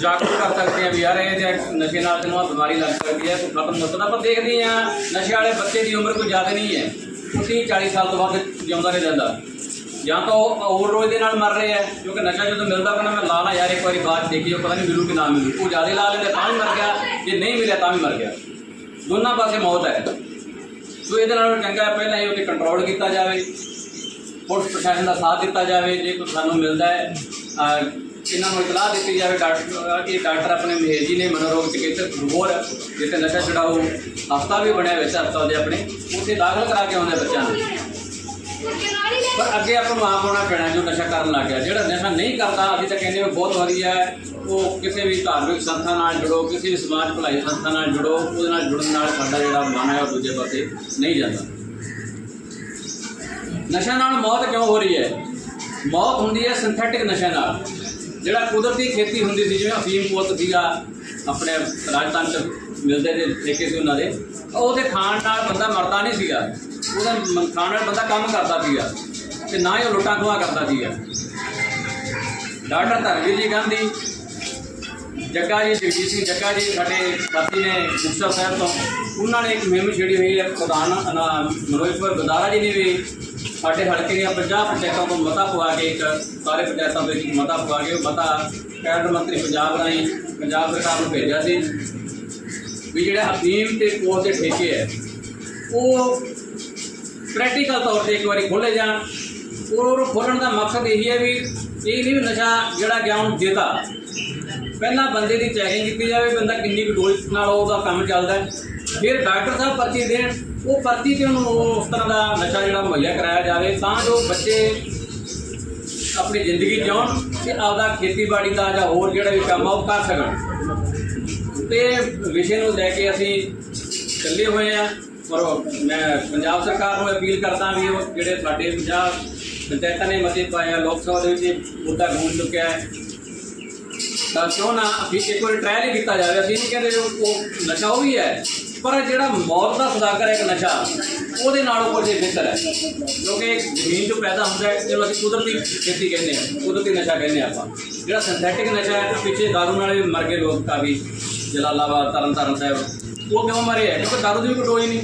ਜਾਗਰੂਕ ਕਰ ਸਕਦੇ ਹਾਂ ਵੀ ਯਾਰ ਇਹ ਜੇ ਨਸ਼ੇ ਨਾਲ ਤੈਨੂੰ ਆਹ ਬਿਮਾਰੀ ਲੱਗ ਸਕਦੀ ਹੈ, ਤੂੰ ਖਤਮ ਮਤਲਬ ਆਪਾਂ ਦੇਖਦੇ ਹਾਂ ਨਸ਼ੇ ਵਾਲੇ ਬੱਚੇ ਦੀ ਉਮਰ ਕੋਈ ਜ਼ਿਆਦਾ ਨਹੀਂ ਹੈ। ਉਸੇ 40 ਸਾਲ ਤੋਂ ਵੱਧ ਜਿਉਂਦਾ ਨਹੀਂ ਰਹਿੰਦਾ। ਜਾਂ ਤਾਂ ਉਹ ਓਵਰਡੋਜ਼ ਦੇ ਨਾਲ ਮਰ ਰਹੇ ਹੈ, ਕਿਉਂਕਿ ਨਸ਼ਾ ਜਦੋਂ ਮਿਲਦਾ ਕਹਿੰਦਾ ਮੈਂ ਲਾ ਲਾ ਯਾਰ, ਇੱਕ ਵਾਰੀ ਬਾਅਦ ਦੇਖੀ, ਉਹ ਪਤਾ ਨਹੀਂ ਮਿਲੂ ਕਿ ਨਾ ਮਿਲੂ। ਉਹ ਜ਼ਿਆਦਾ ਲਾ ਲੈਂਦਾ ਤਾਂ ਵੀ ਮਰ ਗਿਆ, ਜੇ ਨਹੀਂ ਮਿਲਿਆ ਤਾਂ ਵੀ ਮਰ ਗਿਆ। ਦੋਨਾਂ ਪਾਸੇ ਮੌਤ ਹੈ। ਸੋ ਇਹਦੇ ਨਾਲ ਚੰਗਾ ਪਹਿਲਾਂ ਹੀ ਉਹਤੇ ਕੰਟਰੋਲ ਕੀਤਾ ਜਾਵੇ। ਪੁਲਿਸ ਪ੍ਰਸ਼ਾਸਨ ਦਾ ਸਾਥ ਦਿੱਤਾ ਜਾਵੇ, ਜੇ ਕੋਈ ਸਾਨੂੰ ਮਿਲਦਾ ਹੈ ਇਹਨਾਂ ਨੂੰ ਇਤਲਾਹ ਦਿੱਤੀ ਜਾਵੇ, ਡਾਕਟਰ, ਕਿ ਡਾਕਟਰ ਆਪਣੇ ਮਹੇਜੀ ਨੇ ਮਨੋਰੋਗ ਚਿਕਿਤਸਕ ਹੋਰ ਜਿੱਥੇ ਨਸ਼ਾ ਛਡਾਊ ਹਸਪਤਾਲ ਵੀ ਬਣਿਆ ਵਿੱਚ ਹਸਪਤਾਲ ਦੇ ਆਪਣੇ, ਉੱਥੇ ਦਾਖਲ ਕਰਾ ਕੇ ਆਉਂਦੇ ਬੱਚਿਆਂ ਨੂੰ। ਪਰ ਅੱਗੇ ਆਪਾਂ ਨੂੰ ਆਪ ਹੋਣਾ ਪੈਣਾ, ਜੋ ਨਸ਼ਾ ਕਰਨ ਲੱਗ ਗਿਆ। ਜਿਹੜਾ ਨਸ਼ਾ ਨਹੀਂ ਕਰਦਾ, ਅਸੀਂ ਤਾਂ ਕਹਿੰਦੇ ਹਾਂ ਬਹੁਤ ਵਧੀਆ ਹੈ, ਉਹ ਕਿਸੇ ਵੀ ਧਾਰਮਿਕ ਸੰਸਥਾ ਨਾਲ ਜੁੜੋ, ਕਿਸੇ ਵੀ ਸਮਾਜ ਭਲਾਈ ਸੰਸਥਾ ਨਾਲ ਜੁੜੋ, ਉਹਦੇ ਨਾਲ ਜੁੜਨ ਨਾਲ ਸਾਡਾ ਜਿਹੜਾ ਮਨ ਹੈ ਉਹ ਦੂਜੇ ਪਾਸੇ ਨਹੀਂ ਜਾਂਦਾ। ਨਸ਼ਾ ਨਾਲ ਮੌਤ ਕਿਉਂ ਹੋ ਰਹੀ ਹੈ? ਮੌਤ ਹੁੰਦੀ ਹੈ ਸਿੰਥੈਟਿਕ ਨਸ਼ਾ ਨਾਲ। ਜਿਹੜਾ ਕੁਦਰਤੀ ਖੇਤੀ ਹੁੰਦੀ ਸੀ, ਜਿਵੇਂ ਅਫੀਮ ਪੁੱਤ ਸੀਗਾ, ਆਪਣੇ ਰਾਜਸਥਾਨ ਚ ਮਿਲਦੇ ਨੇ ਠੇਕੇ ਸੀ ਉਹਨਾਂ ਦੇ ਉਹਦੇ ਖਾਣ ਨਾਲ ਬੰਦਾ ਮਰਦਾ ਨਹੀਂ ਸੀਗਾ। ਉਹਦਾ ਖਾਣ ਨਾਲ ਬੰਦਾ ਕੰਮ ਕਰਦਾ ਸੀਗਾ ਤੇ ਨਾ ਹੀ ਉਹ ਲੁੱਟਾਂ ਖੋਹਾਂ ਕਰਦਾ ਸੀਗਾ। ਡਾਕਟਰ ਧਰਮਵੀਰ ਜੀ ਗਾਂਧੀ, ਜੱਗਾ ਜੀ, ਜਗਜੀਤ ਸਿੰਘ ਜੱਗਾ ਜੀ, ਸਾਡੇ ਸਾਥੀ ਨੇ ਮੁਕਤਸਰ ਸਾਹਿਬ ਤੋਂ, ਉਹਨਾਂ ਨੇ ਇੱਕ ਮੁਹਿੰਮ ਛੇੜੀ ਹੋਈ ਹੈ, ਪ੍ਰਧਾਨ ਅਨਾ- ਮਨੋਜਪੁਰ ਗਦਾਰਾ ਜੀ ਨੇ ਵੀ। ਸਾਡੇ ਹਲਕੇ ਦੀਆਂ 50 ਪੰਚਾਇਤਾਂ ਤੋਂ ਮਤਾ ਪਵਾ ਕੇ ਇੱਕ, ਸਾਰੇ ਪੰਚਾਇਤਾਂ ਵਿੱਚ ਮਤਾ ਪਵਾ ਕੇ ਉਹ ਮਤਾ ਕੈਬਨਿਟ ਮੰਤਰੀ ਪੰਜਾਬ ਰਾਹੀਂ ਪੰਜਾਬ ਸਰਕਾਰ ਨੂੰ ਭੇਜਿਆ ਸੀ ਵੀ ਜਿਹੜਾ ਅਫੀਮ ਤੇ ਕੋਸ ਦੇ ਠੇਕੇ ਹੈ, ਉਹ ਪ੍ਰੈਕਟੀਕਲ ਤੌਰ ਤੇ ਇੱਕ ਵਾਰੀ ਖੋਲੇ ਜਾਣ। ਔਰ ਖੋਲਣ ਦਾ ਮਕਸਦ ਇਹ ਹੈ ਵੀ ਇਹ ਨਹੀਂ ਵੀ ਨਸ਼ਾ ਜਿਹੜਾ ਗਿਆ ਉਹਨੂੰ ਦੇਤਾ ਪਹਿਲਾਂ ਬੰਦੇ ਦੀ ਚੈਕਿੰਗ ਕੀਤੀ ਜਾਵੇ, ਬੰਦਾ ਕਿੰਨੀ ਕੁ ਡੋਜ਼ ਨਾਲ ਉਹਦਾ ਕੰਮ ਚੱਲਦਾ ਫਿਰ ਡਾਕਟਰ ਸਾਹਿਬ ਪਰਚੀ ਦੇਣ, ਉਹ ਪਰਚੀ ਤੇ ਉਹਨੂੰ ਉਸ ਤਰ੍ਹਾਂ ਦਾ ਨਸ਼ਾ ਜਿਹੜਾ ਮੁਹੱਈਆ ਕਰਾਇਆ ਜਾਵੇ ਤਾਂ ਜੋ ਬੱਚੇ ਆਪਣੀ ਜ਼ਿੰਦਗੀ ਜਿਉਣ ਤੇ ਆਪਦਾ ਖੇਤੀਬਾੜੀ ਦਾ ਜਾਂ ਹੋਰ ਜਿਹੜਾ ਵੀ ਕੰਮ ਆ ਉਹ ਕਰ ਸਕਣ। ਤੇ ਵਿਸ਼ੇ ਨੂੰ ਲੈ ਕੇ ਅਸੀਂ ਚੱਲੇ ਹੋਏ ਆ ਔਰ ਮੈਂ ਪੰਜਾਬ ਸਰਕਾਰ ਨੂੰ ਅਪੀਲ ਕਰਦਾ ਵੀ ਉਹ ਜਿਹੜੇ ਸਾਡੇ ਪੰਜਾਬ ਪੰਚਾਇਤਾਂ ਨੇ ਮਤੇ ਪਾਏ ਆ, ਲੋਕ ਸਭਾ ਦੇ ਵਿੱਚ ਮੁੱਦਾ ਗੂੰਜ ਚੁੱਕਿਆ ਹੈ। ਤਾਂ ਕਿਉਂ ਨਾ ਅਸੀਂ ਇੱਕ ਵਾਰੀ ਟ੍ਰਾਇਲ ਹੀ ਕੀਤਾ ਜਾਵੇ। ਅਸੀਂ ਨਹੀਂ ਕਹਿੰਦੇ ਉਹ ਨਸ਼ਾ ਉਹ ਵੀ ਹੈ। ਪਰ ਜਿਹੜਾ ਮੌਤ ਦਾ ਸਦਾਗਰ ਹੈ ਇੱਕ ਨਸ਼ਾ, ਉਹਦੇ ਨਾਲੋਂ ਕੁਝ ਬਿਹਤਰ ਹੈ। ਕਿਉਂਕਿ ਜ਼ਮੀਨ ਤੋਂ ਪੈਦਾ ਹੁੰਦਾ ਹੈ ਜਿਹਨੂੰ ਅਸੀਂ ਕੁਦਰਤੀ ਖੇਤੀ ਕਹਿੰਦੇ ਹਾਂ, ਕੁਦਰਤੀ ਨਸ਼ਾ ਕਹਿੰਦੇ ਹਾਂ ਆਪਾਂ। ਜਿਹੜਾ ਸਿੰਥੈਟਿਕ ਨਸ਼ਾ ਹੈ, ਪਿੱਛੇ ਦਾਰੂ ਨਾਲ ਵੀ ਮਰ ਗਏ ਲੋਕ ਕਾਫੀ ਜਲਾਲਾਬਾਦ, ਤਰਨਤਾਰਨ ਸਾਹਿਬ। ਉਹ ਕਿਉਂ ਮਰੇ ਹੈ? ਕਿਉਂਕਿ ਦਾਰੂ ਦੀ ਵੀ ਕੋਈ ਡੋਜ਼ ਨਹੀਂ।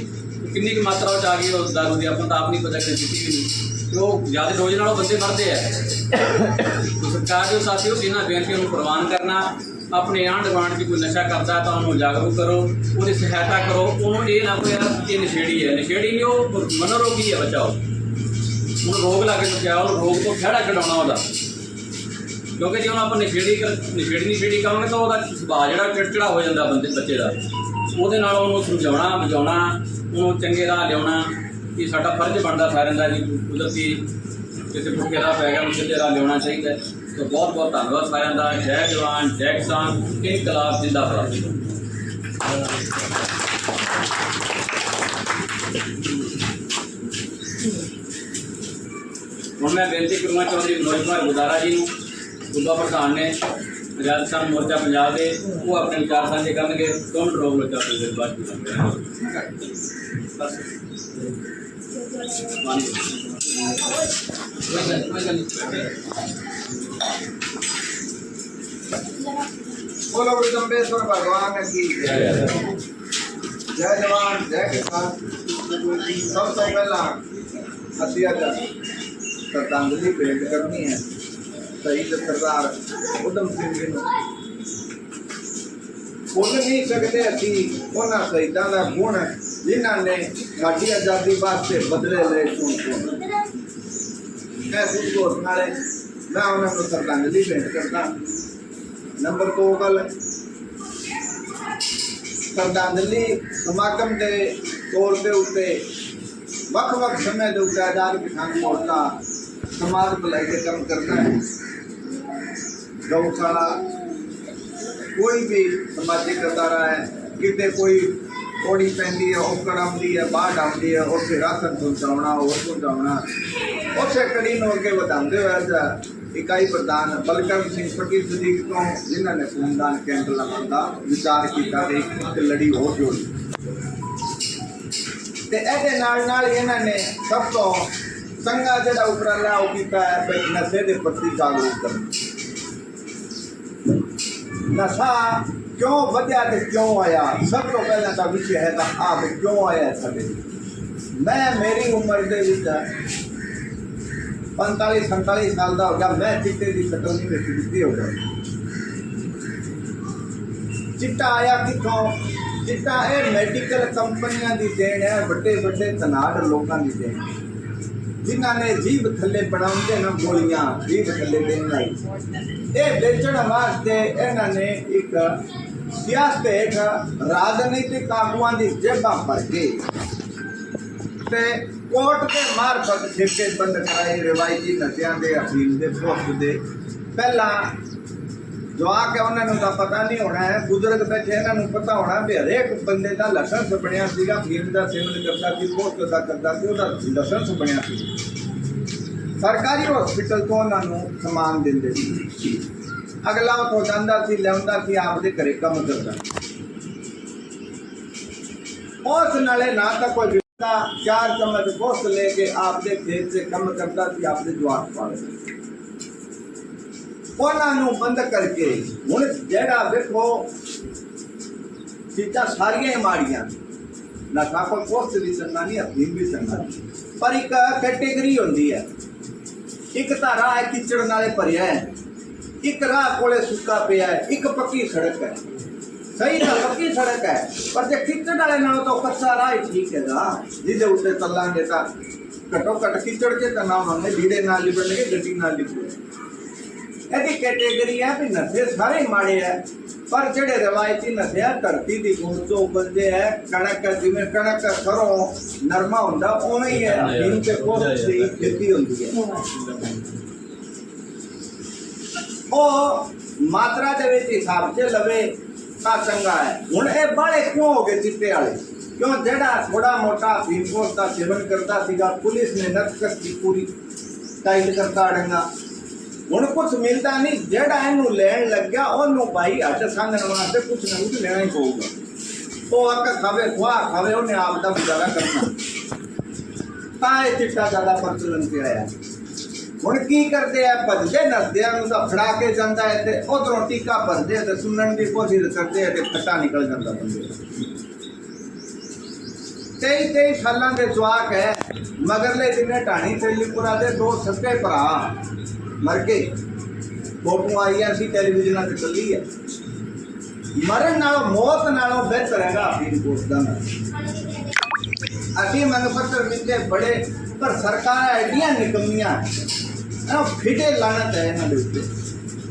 ਕਿੰਨੀ ਕੁ ਮਾਤਰਾ ਉਹ 'ਚ ਆ ਗਈ ਉਹ ਦਾਰੂ ਦੀ, ਆਪਾਂ ਤਾਂ ਆਪ ਨਹੀਂ ਪਤਾ ਕਿ ਕਿੰਨੀ ਵੀ ਨਹੀਂ। ਤੇ ਉਹ ਜ਼ਿਆਦਾ ਡੋਜ਼ ਨਾਲ ਉਹ ਬੰਦੇ ਮਰਦੇ ਆ। ਸਰਕਾਰ ਦੇ ਸਾਥੀਓ, ਇਹਨਾਂ ਬੇਨਤੀਆਂ ਨੂੰ ਪ੍ਰਵਾਨ ਕਰਨਾ ਆਪਣੇ ਆਂਢ ਗੁਆਂਢ 'ਚ ਕੋਈ ਨਸ਼ਾ ਕਰਦਾ ਤਾਂ ਉਹਨੂੰ ਜਾਗਰੂਕ ਕਰੋ, ਉਹਦੀ ਸਹਾਇਤਾ ਕਰੋ। ਉਹਨੂੰ ਇਹ ਨਾ ਕੋਈ ਯਾਰ ਇਹ ਨਸ਼ੇੜੀ ਹੈ। ਨਸ਼ੇੜੀ ਨਹੀਂ, ਉਹ ਮਨੋਰੋਗੀ ਹੈ ਬੱਚਾ ਉਹ ਉਹਨੂੰ ਰੋਗ ਲਾ ਕੇ ਬਚਾਓ, ਉਹਨੂੰ ਰੋਗ ਤੋਂ ਖੜਾ ਕਢਾਉਣਾ ਉਹਦਾ। ਕਿਉਂਕਿ ਜੇ ਉਹਨੂੰ ਆਪਾਂ ਨਸ਼ੇੜੀ ਕਰ ਨਸ਼ੇੜੀ ਨਸ਼ੇੜੀ ਕਰਾਂਗੇ ਤਾਂ ਉਹਦਾ ਸੁਭਾਅ ਜਿਹੜਾ ਚਿੜਚਿੜਾ ਹੋ ਜਾਂਦਾ ਬੰਦੇ ਬੱਚੇ ਦਾ। ਉਹਦੇ ਨਾਲ ਉਹਨੂੰ ਸਮਝਾਉਣਾ, ਬੁਝਾਉਣਾ, ਉਹਨੂੰ ਚੰਗੇ ਰਾਹ ਲਿਆਉਣਾ ਇਹ ਸਾਡਾ ਫਰਜ਼ ਬਣਦਾ ਸਾਰਿਆਂ ਦਾ ਜੀ ਕੁਦਰਤੀ ਕਿਸੇ ਭੁੱਖੇ ਰਾਹ ਪੈ ਗਿਆ ਉਹਨੂੰ ਸਿੱਧੇ ਰਾਹ ਲਿਆਉਣਾ ਚਾਹੀਦਾ ਤਾਂ ਬਹੁਤ ਬਹੁਤ ਧੰਨਵਾਦ ਸਾਰਿਆਂ ਦਾ ਜੈ ਜਵਾਨ ਜੈ ਕਿਸਾਨ ਇਨਕਲਾਬ ਜਿੰਦਾਬਾਦ ਹੁਣ ਮੈਂ ਬੇਨਤੀ ਕਰੂੰਗਾ ਚੌਧਰੀ ਮਨੋਜ ਕੁਮਾਰ ਗੁਦਾਰਾ ਜੀ ਨੂੰ, ਸੂਬਾ ਪ੍ਰਧਾਨ ਨੇ ਆਜ਼ਾਦ ਕਿਸਾਨ ਮੋਰਚਾ ਪੰਜਾਬ ਦੇ, ਉਹ ਆਪਣੇ ਵਿਚਾਰ ਸਾਂਝੇ ਕਰਨਗੇ ਤੋਂ ਰੋਗ ਵਿੱਚ ਆਪਣੇ ਦੇ ਬਾਅਦ ਬਸ। ਮਾਨੀ ਕੋਈ ਗੱਲ ਕੋਈ ਗੱਲ ਨਹੀਂ। बोलो विदम्बेश्वर भगवान की जय जय जवान जय किसान सब ਤੋਂ ਪਹਿਲਾਂ ਅਸੀਂ ਅੱਜ ਸ਼ਰਧਾਂਜਲੀ ਭੇਟ ਕਰਨੀ ਹੈ ਸ਼ਹੀਦ ਸਰਦਾਰ ਉਦਮ ਸਿੰਘ ਜੀ ਨੂੰ ਭੁੱਲ ਨਹੀਂ ਸਕਦੇ ਅਸੀਂ ਉਹਨਾਂ ਸ਼ਹੀਦਾਂ ਦਾ ਗੁਣ ਜਿਨ੍ਹਾਂ ਨੇ ਸਾਡੀ ਆਜ਼ਾਦੀ ਵਾਸਤੇ ਬਦਲੇ ਲਏ ਸੁਣ ਸੁਣ ਮੈਂ ਸੁਣ ਨਾਲੇ ਮੈਂ ਉਹਨਾਂ ਨੂੰ ਸ਼ਰਧਾਂਜਲੀ ਭੇਟ ਕਰਦਾ। ਨੰਬਰ 2 ਗੱਲ। ਸ਼ਰਧਾਂਜਲੀ ਸਮਾਗਮ ਦੇ ਤੌਰ ਦੇ ਉੱਤੇ ਵੱਖ-ਵੱਖ ਸਮੇਂ ਦੇ ਉੱਤੇ ਆਜ਼ਾਦ ਕਿਸਾਨ ਮੋਰਚਾ ਸਮਾਜ ਭਲਾਈ ਦੇ ਕੰਮ ਕਰਦਾ ਹੈ। ਗਊਸ਼ਾਲਾ ਕੋਈ ਵੀ ਸਮਾਜਿਕ ਅਦਾਰਾ ਹੈ, ਕਿਤੇ ਕੋਈ ਕੋੜੀ ਪੈਂਦੀ ਹੈ ਔਕੜ ਆਉਂਦੀ ਹੈ ਬਾੜ ਆਉਂਦੀ ਹੈ, ਉੱਥੇ ਰਾਸ਼ਨ ਪਹੁੰਚਾਉਣਾ ਹੋਰ ਪਹੁੰਚਾਉਣਾ ਉਸੇ ਕੜੀ ਨੂੰ ਅੱਗੇ ਵਧਾਉਂਦੇ ਹੋਏ ਅੱਜ ਇਕਾਈ ਪ੍ਰਧਾਨ ਬਲਕਰ ਸਿੰਘ ਫਕੀਰ ਸਦੀਕ ਤੋਂ ਜਿਨ੍ਹਾਂ ਨੇ ਖੂਨਦਾਨ ਕੈਂਪ ਲਗਾਉਣ ਦਾ ਵਿਚਾਰ ਕੀਤਾ ਤੇ ਇੱਕ ਲੜੀ ਹੋਰ ਜੋੜੀ। ਤੇ ਇਹਦੇ ਨਾਲ ਨਾਲ ਇਹਨਾਂ ਨੇ ਸਭ ਤੋਂ ਚੰਗਾ ਜਿਹੜਾ ਉਪਰਾਲਾ ਉਹ ਕੀਤਾ ਹੈ ਵੀ ਨਸ਼ੇ ਦੇ ਪ੍ਰਤੀ ਜਾਗਰੂਕ ਕਰਨ। ਨਸ਼ਾ ਕਿਉਂ ਵਧਿਆ ਤੇ ਕਿਉਂ ਆਇਆ? ਸਭ ਤੋਂ ਪਹਿਲਾਂ ਤਾਂ ਵਿਸ਼ੇ ਹੈ ਤਾਂ ਆਪ ਕਿਉਂ ਆਇਆ ਸਾਡੇ? ਮੈਂ ਮੇਰੀ ਉਮਰ ਦੇ ਵਿੱਚ 45 47 ਸਾਲ ਦਾ ਹੋ ਗਿਆ, ਮੈਂ ਚਿੱਟੇ ਦੀ ਸ਼ਕਲ ਨਹੀਂ ਵੇਖੀ ਦਿੱਤੀ ਹੋ ਗਿਆ ਚਿੱਟਾ ਆਇਆ ਕਿੱਥੋਂ? ਚਿੱਟਾ ਇਹ ਮੈਡੀਕਲ ਕੰਪਨੀਆਂ ਦੀ ਦੇਣ ਹੈ, ਵੱਡੇ ਵੱਡੇ ਧਨਾੜ ਲੋਕਾਂ ਦੀ ਦੇਣ। ਜਿਨ੍ਹਾਂ ਨੇ ਜੀਭ ਥੱਲੇ ਬਣਾਉਂਦੇ ਨਾ ਗੋਲੀਆਂ ਜੀਵ ਥੱਲੇ ਦੇਣ ਲਈ। ਇਹ ਵੇਚਣ ਵਾਸਤੇ ਇਹਨਾਂ ਨੇ ਇੱਕ ਸਿਆਸਤ ਹੇਠ ਰਾਜਨੀਤਿਕ ਆਗੂਆਂ ਦੀ ਜੇਬਾਂ ਭਰ ਕੇ ਤੇ ਕੋਰਟ ਦੇ ਮਾਰਫਤ ਠੇਕੇ ਬੰਦ ਕਰਾਏ ਰਿਵਾਇਤੀ ਨਸ਼ਿਆਂ ਦੇ ਅਫੀਮ ਦੇ ਪੁੱਤ ਦੇ। ਪਹਿਲਾਂ ਜੋ ਆ, ਉਹਨਾਂ ਨੂੰ ਤਾਂ ਪਤਾ ਨਹੀਂ ਹੋਣਾ ਹੈ। ਬਜ਼ੁਰਗ ਬੈਠੇ, ਇਹਨਾਂ ਨੂੰ ਪਤਾ ਹੋਣਾ ਵੀ ਹਰੇਕ ਬੰਦੇ ਦਾ ਲਾਇਸੈਂਸ ਬਣਿਆ ਸੀਗਾ। ਫੀਮ ਦਾ ਸੇਵਨ ਕਰਦਾ ਸੀ ਪੋਸਟ ਦਾ ਕਰਦਾ ਸੀ, ਉਹਦਾ ਲਾਇਸੈਂਸ ਬਣਿਆ ਸੀ। ਸਰਕਾਰੀ ਹਸਪੀਟਲ ਤੋਂ ਉਹਨਾਂ ਨੂੰ ਸਮਾਨ ਦਿੰਦੇ ਸੀ। ਅਗਲਾ ਉਹ ਜਾਂਦਾ ਸੀ, ਲਿਆਉਂਦਾ ਸੀ, ਆਪਦੇ ਘਰੇ ਕੰਮ ਕਰਦਾ ਉਸ ਨਾਲੇ ਨਾ ਤਾਂ ਕੋਈ ਵਿਦਾ ਚਾਰ ਚਮਚ ਗੋਸ਼ਤ ਲੈ ਕੇ ਆਪਦੇ ਖੇਤ 'ਚ ਕੰਮ ਕਰਦਾ ਸੀ, ਆਪਦੇ ਉਹਨਾਂ ਨੂੰ ਬੰਦ ਕਰਕੇ ਹੁਣ ਜਿਹੜਾ ਵੇਖੋ, ਚੀਜ਼ਾਂ ਸਾਰੀਆਂ ਮਾੜੀਆਂ ਨਾ। ਤਾਂ ਕੋਈ ਪੋਸਟ ਵੀ ਚੰਗਾ ਨਹੀਂ ਅਫੀਮ ਵੀ ਚੰਗਾ ਨਹੀਂ। ਪਰ ਇੱਕ ਕੈਟੇਗਰੀ ਹੁੰਦੀ ਹੈ। ਇੱਕ ਤਾਂ ਰਾਹ ਹੈ ਕਿਚੜ ਨਾਲੇ ਭਰਿਆ ਹੈ। ਇੱਕ ਰਾਹ ਕੋਲੇ ਸੁੱਕਾ ਪਿਆ ਹੈ। ਇੱਕ ਪੱਕੀ ਸੜਕ ਹੈ। ਸਹੀ ਤਾਂ ਪੱਕੀ ਸੜਕ ਹੈ। ਪਰ ਜੇ ਕਿਚੜ ਵਾਲੇ ਨਾਲੋਂ ਤਾਂ ਕੱਚਾ ਰਾਹ ਹੀ ਠੀਕ ਹੈਗਾ ਜਿਹਦੇ ਉੱਤੇ ਚੱਲਾਂਗੇ ਤਾਂ ਘਟੋ ਘਟ ਕਿਚੜ ਕੇ ਤਾਂ ਨਾ ਹੋਣਗੇ ਲੀੜੇ ਨਾਲ ਲਿਬੜਨਗੇ ਗੱਡੀ ਨਾਲ ਲਿਬੜਨਗੇ ਇਹਦੀ ਕੈਟੇਗਰੀ ਹੈ ਵੀ ਨਸ਼ੇ ਸਾਰੇ ਮਾੜੇ ਹੈ ਪਰ ਜਿਹੜੇ ਰਵਾਇਤੀ ਨਸ਼ੇ ਆ ਧਰਤੀ ਦੀ ਗੁਣ ਤੋਂ ਉਪਜਦੇ ਹੈ ਕਣਕ ਜਿਵੇਂ ਕਣਕ ਸਰੋਂ ਨਰਮਾ ਹੁੰਦਾ ਉਵੇਂ ਹੀ ਹੈ ਦਿਨ ਤੇ ਕੋਸ ਦੀ ਖੇਤੀ ਹੁੰਦੀ ਹੈ। ਉਹ ਮਾਤਰਾ ਦੇ ਵਿੱਚ ਹਿਸਾਬ 'ਚ ਲਵੇ ਤਾਂ ਚੰਗਾ ਹੈ। ਹੁਣ ਇਹ ਬਾਲੇ ਕਿਉਂ ਹੋ ਗਏ ਚਿੱਟੇ ਵਾਲੇ? ਕਿਉਂ ਜਿਹੜਾ ਥੋੜਾ ਮੋਟਾ ਫੀਮਕੋਸ ਦਾ ਸੇਵਨ ਕਰਦਾ ਸੀਗਾ, ਪੁਲਿਸ ਨੇ ਨਕਸ ਦੀ ਪੂਰੀ ਟਾਈਟ ਕਰਤਾ ਅੜੰਗਾ। ਹੁਣ ਕੁਝ ਮਿਲਦਾ ਨਹੀਂ, ਜਿਹੜਾ ਇਹਨੂੰ ਲੈਣ ਲੱਗਿਆ, ਉਹਨੂੰ ਭਾਈ ਹੱਥ ਸੰਗਣ ਵਾਸਤੇ ਕੁਝ ਨਾ ਕੁਝ ਲੈਣਾ ਹੀ ਪਊਗਾ। ਉਹ ਆਕਾ ਖਾਵੇ ਖਵਾ ਖਾਵੇ, ਉਹਨੇ ਆਪ ਦਾ ਗੁਜ਼ਾਰਾ ਕਰਨਾ। ਤਾਂ ਇਹ ਚਿੱਟਾ ਜ਼ਿਆਦਾ ਪ੍ਰਚਲਨ ਤੇ ਆਇਆ। ਹੁਣ ਕੀ ਕਰਦੇ ਆ? ਭੱਜਦੇ ਨਸਦਿਆਂ ਨੂੰ ਤਾਂ ਫੜਾ ਕੇ ਜਾਂਦਾ ਹੈ ਤੇ ਉਧਰੋਂ ਟੀਕਾ ਭਰਦੇ ਤੇ ਸੁਣਨ ਦੀ ਕੋਸ਼ਿਸ਼ ਕਰਦੇ ਆ ਤੇ ਖੱਟਾ ਨਿਕਲ ਜਾਂਦਾ ਬੰਦੇ ਤੇਈ ਤੇਈ ਸਾਲਾਂ ਦੇ ਜਵਾਕ ਹੈ, ਮਗਰਲੇ ਦਿਨੇ ਢਾਣੀ ਤੇਲੀਪੁਰਾ ਦੇ ਦੋ ਸੱਕੇ ਭਰਾ ਮਰ ਗਏ। ਫੋਟੋ ਆਈਆਂ ਸੀ, ਟੈਲੀਵਿਜ਼ਨਾਂ ਤੇ ਚੱਲੀ ਹੈ ਮਰਨ ਨਾਲੋਂ, ਮੌਤ ਨਾਲੋਂ ਬਿਹਤਰ ਹੈਗਾ ਆਪਣੀ ਰਿਪੋਰਟ ਦਾ ਅਸੀਂ ਮੰਗ ਪੱਤਰ ਵਿੱਚ ਬੜੇ, ਪਰ ਸਰਕਾਰਾਂ ਐਡੀਆਂ ਨਿਕਮੀਆਂ ਨਾ ਫਿਟੇ ਲਾਣਤ ਹੈ ਇਹਨਾਂ ਦੇ ਉੱਤੇ।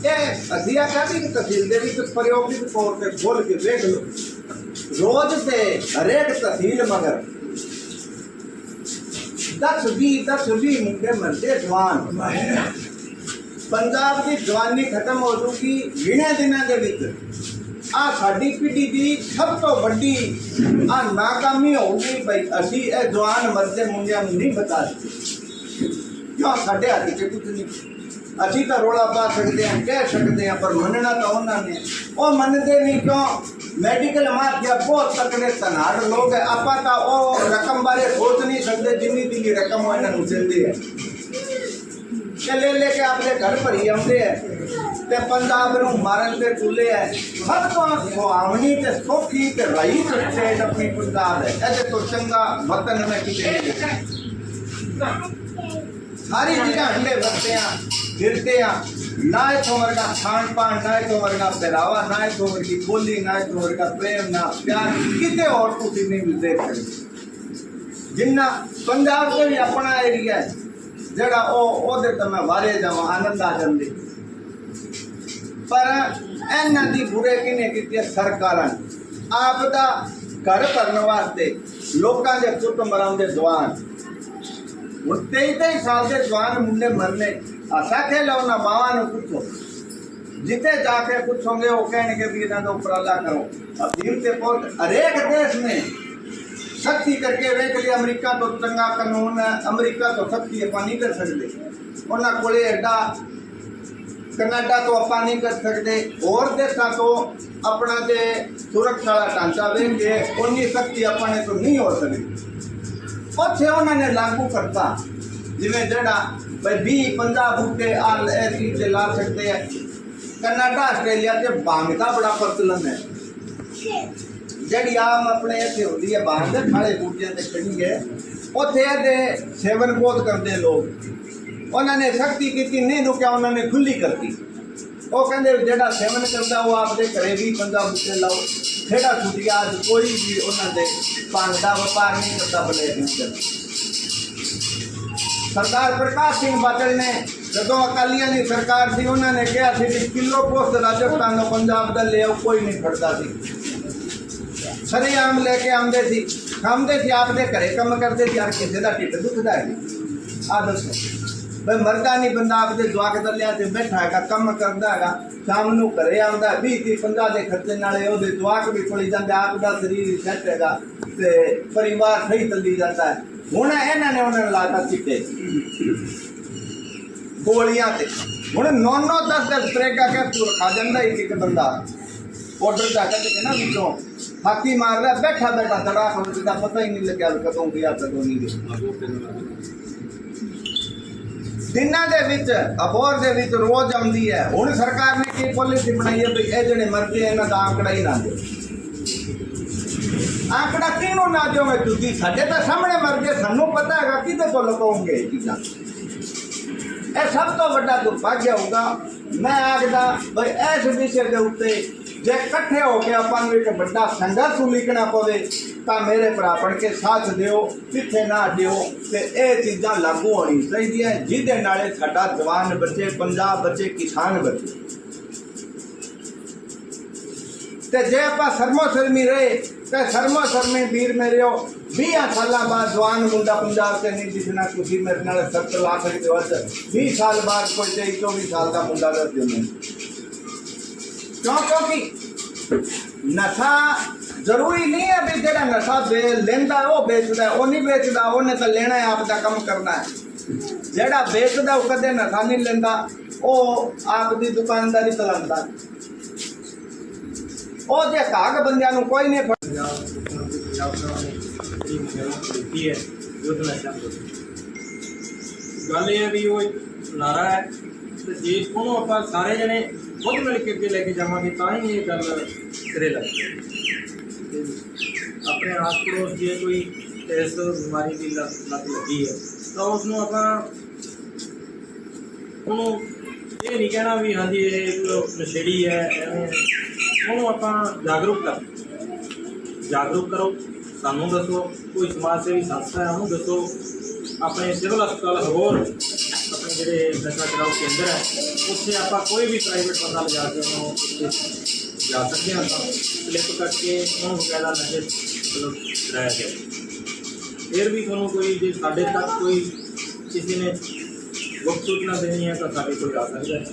ਇਹ ਅਸੀਂ ਆ ਕਹਿੰਦੇ ਕਿ ਤਹਿਸੀਲ ਦੇ ਵਿੱਚ ਪ੍ਰਯੋਗਿਕ ਤੌਰ ਤੇ ਖੋਲ ਕੇ ਵੇਖ ਲਓ। ਰੋਜ਼ ਤੇ ਹਰੇਕ ਤਹਿਸੀਲ ਮਗਰ 10 20 10 20 ਮੁੰਡੇ ਮਰਦੇ ਜਵਾਨ। ਪੰਜਾਬ ਦੀ ਜਵਾਨੀ ਖਤਮ ਹੋ ਜੂਗੀ ਗਿਣੇ ਦਿਨਾਂ ਦੇ ਵਿੱਚ। ਆ ਸਾਡੀ ਪੀੜੀ ਦੀ ਸਭ ਤੋਂ ਵੱਡੀ ਆ ਨਾਕਾਮੀ ਹੋਊਗੀ ਬਈ ਅਸੀਂ ਇਹ ਜਵਾਨ ਮਰਦੇ ਮੁੰਡਿਆਂ ਨੂੰ ਨਹੀਂ ਬਤਾ ਸਕਦੇ ਕਿਉਂ? ਸਾਡੇ ਹੱਥ 'ਚ ਕੁਝ ਨਹੀਂ। ਅਸੀਂ ਤਾਂ ਰੋਲਾ ਪਾ ਸਕਦੇ ਹਾਂ, ਕਹਿ ਸਕਦੇ ਹਾਂ, ਪਰ ਮੰਨਣਾ ਤਾਂ ਉਹਨਾਂ ਨੇ। ਉਹ ਮੰਨਦੇ ਨਹੀਂ ਕਿਉਂ? ਮੈਡੀਕਲ ਮਾਫੀਆ ਬਹੁਤ ਤਕੜੇ ਤਨਾੜ ਲੋਕ ਹੈ। ਆਪਾਂ ਤਾਂ ਉਹ ਰਕਮ ਬਾਰੇ ਸੋਚ ਨਹੀਂ ਸਕਦੇ, ਜਿੰਨੀ ਦੀ ਰਕਮ ਉਹ ਨੂੰ ਦਿੰਦੇ ਹੈ ਤੇ ਲੈ ਲੈ ਕੇ ਆਪਣੇ ਘਰ ਭਰੀ ਆਉਂਦੇ ਐ ਤੇ ਪੰਜਾਬ ਨੂੰ ਮਾਰਨ ਤੇ ਤੁਲੇ ਐ ਸਭ ਤੋਂ ਸੁਹਾਵਣੀ ਤੇ ਸੌਖੀ ਤੇ ਰਹੀ ਤੇ ਆਪਣੀ ਪੰਜਾਬ ਹੈ ਇਹਦੇ ਤੋਂ ਚੰਗਾ ਵਤਨ ਮੈਂ ਕਿਤੇ ਨਹੀਂ ਸਾਰੀ ਜਗ੍ਹਾ ਹੱਲੇ ਵਰਤੇ ਆ ਗਿਰਤੇ ਆ। ਨਾ ਇਥੋਂ ਵਰਗਾ ਖਾਣ ਪਾਣ, ਨਾ ਇਥੋਂ ਵਰਗਾ ਪਹਿਰਾਵਾ, ਨਾ ਇਥੋਂ ਵਰਗੀ ਬੋਲੀ, ਨਾ ਇਥੋਂ ਵਰਗਾ ਪ੍ਰੇਮ, ਨਾ ਪਿਆਰ, ਕਿਤੇ ਹੋਰ ਤੁਸੀਂ ਨਹੀਂ ਦੇਖ ਜਿੰਨਾ ਪੰਜਾਬ ਦੇ ਵੀ ਆਪਣਾ ਏਰੀਆ ਹੈ, ਜਿਹੜਾ ਉਹ ਉਹਦੇ ਤੇ ਮੈਂ ਵਾਰੇ ਜਾਵਾਂ, ਆਨੰਦ ਆ ਜਾਂਦੇ। ਪਰ ਇਹਨਾਂ ਦੀ ਬੁਰੇ ਕਿਨੇ ਕੀਤੀ? ਸਰਕਾਰਾਂ ਨੇ। ਆਪ ਦਾ ਘਰ ਭਰਨ ਵਾਸਤੇ ਲੋਕਾਂ ਦੇ ਸੁੱਤ ਮਰਾਉਂਦੇ ਜਵਾਨ ਹੁਣ 23 23 ਸਾਲ ਦੇ ਜਵਾਨ ਮੁੰਡੇ ਮਰਨੇ ਆਸਾ ਕੇ ਲਓ ਨਾ ਮਾਵਾਂ ਨੂੰ ਪੁੱਛੋ ਜਿੱਥੇ ਜਾ ਕੇ ਪੁੱਛੋਗੇ ਉਹ ਕਹਿਣਗੇ ਵੀ ਇਹਨਾਂ ਦਾ ਉਪਰਾਲਾ ਕਰੋ ਅਫੀਮ ਤੇ ਬਹੁਤ ਹਰੇਕ ਦੇਸ਼ ਨੇ ਸਖਤੀ ਕਰਕੇ ਵੇਖ ਲਈ ਅਮਰੀਕਾ ਤੋਂ ਚੰਗਾ ਕਾਨੂੰਨ ਹੈ ਅਮਰੀਕਾ ਤੋਂ ਸਖਤੀ ਆਪਾਂ ਨਹੀਂ ਕਰ ਸਕਦੇ ਉਹਨਾਂ ਕੋਲੇ ਐਡਾ ਕਨਾਡਾ ਤੋਂ ਆਪਾਂ ਨਹੀਂ ਕਰ ਸਕਦੇ ਹੋਰ ਦੇਸ਼ਾਂ ਤੋਂ ਆਪਣਾ ਜੇ ਸੁਰੱਖਿਆ ਦਾ ਢਾਂਚਾ ਵੇਖ ਕੇ ਉਨੀ ਸਖਤੀ ਆਪਾਂ ਨੇ ਤੋਂ ਨਹੀਂ ਹੋ ਸਕਦੀ ਉੱਥੇ ਉਹਨਾਂ ਨੇ ਲਾਗੂ ਕਰਤਾ। ਜਿਵੇਂ ਜਿਹੜਾ ਬਈ 20 50 ਬੂਟੇ ਆ ਇਹ ਚੀਜ਼ ਤੇ ਲਾ ਸਕਦੇ ਆ। ਕਨਾਡਾ, ਆਸਟ੍ਰੇਲੀਆ ਤੇ ਬੰਗ ਦਾ ਬੜਾ ਪ੍ਰਚਲਨ ਹੈ। ਜਿਹੜੀ ਆਮ ਆਪਣੇ ਇੱਥੇ ਹੁੰਦੀ ਹੈ ਬਾਹਰ ਦੇ ਖਾਲੇ ਬੂਟਿਆਂ ਤੇ ਖੜੀ ਹੈ। ਉੱਥੇ ਇਹਦੇ ਸੇਵਨ ਬਹੁਤ ਕਰਦੇ ਲੋਕ। ਉਹਨਾਂ ਨੇ ਸਖਤੀ ਕੀਤੀ, ਨਹੀਂ ਰੁਕਿਆ ਉਹਨਾਂ ਨੇ ਖੁੱਲੀ ਕਰਤੀ। ਉਹ ਕਹਿੰਦੇ ਜਿਹੜਾ ਸੇਵਨ ਕਰਦਾ ਉਹ ਆਪਦੇ ਘਰੇ ਵੀ ਬੰਦਾ ਬੂਟੇ ਲਾਓ। ਖੇੜਾ ਛੁੱਟੀਆਂ ਅੱਜ ਕੋਈ ਵੀ ਉਹਨਾਂ ਦੇ ਭੰਗ ਦਾ ਵਪਾਰ ਨਹੀਂ ਕਰਦਾ ਬਲੇ ਨਹੀਂ ਕਰਦਾ। ਸਰਦਾਰ ਪ੍ਰਕਾਸ਼ ਸਿੰਘ ਬਾਦਲ ਨੇ ਜਦੋਂ ਅਕਾਲੀਆਂ ਦੀ ਸਰਕਾਰ ਸੀ, ਉਹਨਾਂ ਨੇ ਕਿਹਾ ਸੀ ਕਿ ਕਿਲੋ ਪੋਸਟ ਰਾਜਸਥਾਨ ਤੋਂ ਪੰਜਾਬ ਦਾ ਲਿਆਓ ਕੋਈ ਨਹੀਂ ਫੜਦਾ ਸੀ। ਸਰੇਆਮ ਲੈ ਕੇ ਆਉਂਦੇ ਸੀ, ਖਾਂਦੇ ਸੀ, ਆਪਦੇ ਘਰੇ ਕੰਮ ਕਰਦੇ ਸੀ ਯਾਰ ਕਿਸੇ ਦਾ ਢਿੱਡ ਦੁਖਦਾ ਹੈ। ਆ ਦੱਸੋ। ਬਈ ਮਰਦਾ ਨਹੀਂ ਬੰਦਾ ਆਪਦੇ ਜਵਾਕ ਦਲਿਆ ਤੇ ਬੈਠਾ ਹੈਗਾ, ਕੰਮ ਕਰਦਾ ਹੈਗਾ, ਸ਼ਾਮ ਨੂੰ ਘਰੇ ਆਉਂਦਾ 20 30 50 ਦੇ ਖਰਚੇ ਨਾਲੇ ਉਹਦੇ ਜਵਾਕ ਵੀ ਕੋਲੀ ਜਾਂਦੇ, ਆਪ ਦਾ ਸਰੀਰ ਸੈੱਟ ਹੈਗਾ ਤੇ ਪਰਿਵਾਰ ਸਹੀ ਚੱਲੀ ਜਾਂਦਾ ਹੈ। ਹੁਣ ਇਹਨਾਂ ਨੇ ਉਹਨਾਂ ਨੂੰ ਲਾਤਾ ਚਿੱਟੇ। ਗੋਲੀਆਂ ਤੇ। ਹੁਣ 9 9 10 10 ਸਪਰੇਗਾ ਕੈਪਸੂਲ ਖਾ ਜਾਂਦਾ ਇੱਕ ਇੱਕ ਬੰਦਾ। ਆਰਡਰ ਜਾ ਕੇ ਨਾ ਵਿੱਚੋਂ। ਹਾਕੀ ਮਾਰ ਰਿਹਾ ਬੈਠਾ ਬੈਠਾ ਤੜਾ ਹੋ ਜਿੱਦਾ ਪਤਾ ਹੀ ਨਹੀਂ ਲੱਗਿਆ ਕਦੋਂ ਗਿਆ ਕਦੋਂ ਨਹੀਂ ਗਿਆ ਦਿਨਾਂ ਦੇ ਵਿੱਚ ਅਬੋਰ ਦੇ ਵਿੱਚ ਰੋਜ਼ ਆਉਂਦੀ ਹੈ। ਹੁਣ ਸਰਕਾਰ ਨੇ ਕੀ ਪਾਲਿਸੀ ਬਣਾਈ ਹੈ ਵੀ ਇਹ ਜਿਹੜੇ ਮਰਦੇ ਇਹਨਾਂ ਦਾ ਆંકੜਾ ਹੀ ਨਾ ਦਿਓ। ਆંકੜਾ ਕਿਹਨੂੰ ਨਾ ਦਿਓਗੇ ਤੁਸੀਂ? ਸਾਡੇ ਤਾਂ ਸਾਹਮਣੇ ਮਰਦੇ ਸਾਨੂੰ ਪਤਾ ਹੈਗਾ, ਕਿਹਦੇ ਕੋਲ ਲਗਾਉਂਗੇ ਇਹ ਚੀਜ਼ਾਂ? ਇਹ ਸਭ ਤੋਂ ਵੱਡਾ ਦੁਰਭਾਗਿਆ ਹੋਊਗਾ। ਮੈਂ ਆਖਦਾ, ਬਈ ਇਸ ਵਿਸ਼ੇ ਦੇ ਉੱਤੇ ਜੇ ਇਕੱਠੇ ਹੋ ਕੇ ਆਪਾਂ ਨੂੰ ਇੱਕ ਵੱਡਾ ਸੰਘਰਸ਼ ਉਲੀਕਣਾ ਪਵੇ, ਤਾਂ ਮੇਰੇ ਭਰਾ ਬਣ ਕੇ ਸਾਥ ਦਿਓ, ਪਿੱਛੇ ਨਾ ਦਿਓ ਤੇ ਇਹ ਚੀਜ਼ਾਂ ਲਾਗੂ ਹੋਣੀ ਚਾਹੀਦੀਆਂ। ਜਿਹਦੇ ਨਾਲ ਸਾਡਾ ਜਵਾਨ ਬੱਚੇ ਪੰਜਾਬ ਬੱਚੇ, ਕਿਸਾਨ ਬੱਚੇ। ਤੇ ਜੇ ਆਪਾਂ ਸਰਮੋ ਸਰਮੀ ਰਹੇ, ਤੇ ਸਰਮੋ ਸਰਮੀ ਵੀਰ ਮੇਰੇ ਹੋ 20 ਸਾਲਾਂ ਬਾਅਦ ਜਵਾਨ ਮੁੰਡਾ ਪੰਜਾਬ ਤੇ ਨਹੀਂ ਦਿਸਣਾ, ਤੁਸੀਂ ਮੇਰੇ ਨਾਲ 70 ਲੱਖ ਦੇ ਵੱਧ। 20 ਸਾਲ ਬਾਅਦ ਕੋਈ 23 24 ਸਾਲ ਦਾ ਮੁੰਡਾ ਦਾ ਜਨਮ ਕਿਉਂ ਕਿਉਂਕਿ ਨਸ਼ਾ ਜ਼ਰੂਰੀ ਨਹੀਂ ਹੈ ਵੀ ਜਿਹੜਾ ਨਸ਼ਾ ਵੇ ਲੈਂਦਾ ਉਹ ਵੇਚਦਾ ਉਹ ਨਹੀਂ ਵੇਚਦਾ ਉਹਨੇ ਤਾਂ ਲੈਣਾ ਹੈ ਆਪ ਦਾ ਕੰਮ ਕਰਨਾ ਹੈ ਜਿਹੜਾ ਵੇਚਦਾ ਉਹ ਕਦੇ ਨਸ਼ਾ ਨਹੀਂ ਲੈਂਦਾ ਉਹ ਆਪ ਦੀ ਦੁਕਾਨਦਾਰੀ ਚਲਾਉਂਦਾ ਉਹ ਜੇ ਕਾਗ ਬੰਦਿਆਂ ਨੂੰ ਕੋਈ ਨਹੀਂ ਫੜ ਗੱਲ ਇਹ ਹੈ ਵੀ ਉਹ ਲਾਰਾ ਹੈ ਤੇ ਜੇ ਉਹਨੂੰ ਆਪਾਂ ਸਾਰੇ ਜਣੇ ਖੁਦ ਮਿਲ ਕੇ ਅੱਗੇ ਲੈ ਕੇ ਜਾਵਾਂਗੇ, ਤਾਂ ਹੀ ਇਹ ਗੱਲ ਸਿਰੇ ਲੱਗਦੀ ਆਪਣੇ ਆਸ ਪੜੋਸ ਜੇ ਕੋਈ ਇਸ ਬਿਮਾਰੀ ਦੀ ਲੱਤ ਲੱਗੀ ਹੈ, ਤਾਂ ਉਸ ਨੂੰ ਆਪਾਂ ਉਹਨੂੰ ਇਹ ਨਹੀਂ ਕਹਿਣਾ ਵੀ ਹਾਂਜੀ ਇਹ ਨਸ਼ੇੜੀ ਹੈ ਉਹਨੂੰ ਆਪਾਂ ਜਾਗਰੂਕ ਕਰ। ਜਾਗਰੂਕ ਕਰੋ, ਸਾਨੂੰ ਦੱਸੋ, ਕੋਈ ਸਮਾਜ ਸੇਵੀ ਸੰਸਥਾ ਹੈ, ਉਹਨੂੰ ਦੱਸੋ, ਆਪਣੇ ਸਿਵਲ ਹਸਪਤਾਲ ਹੋਰ ਜਿਹੜੇ ਨਸ਼ਾ ਛਡਾਊ ਕੇਂਦਰ ਹੈ, ਉੱਥੇ ਆਪਾਂ ਕੋਈ ਵੀ ਪ੍ਰਾਈਵੇਟ ਬੰਦਾ ਲਿਜਾ ਕੇ ਉਹਨੂੰ ਜਾ ਸਕਦੇ ਹਾਂ ਤਾਂ ਕਲਿੱਪ ਕਰਕੇ ਉਹਨੂੰ ਬਕਾਇਦਾ ਨਸ਼ੇ ਮਤਲਬ ਛਡਾਇਆ ਗਿਆ। ਫਿਰ ਵੀ ਤੁਹਾਨੂੰ ਕੋਈ ਜੇ ਸਾਡੇ ਤੱਕ ਕੋਈ ਕਿਸੇ ਨੇ ਗੁਪਤ ਸੂਚਨਾ ਦੇਣੀ ਹੈ ਤਾਂ ਸਾਡੇ ਕੋਲ ਆ ਸਕਦਾ ਹੈ।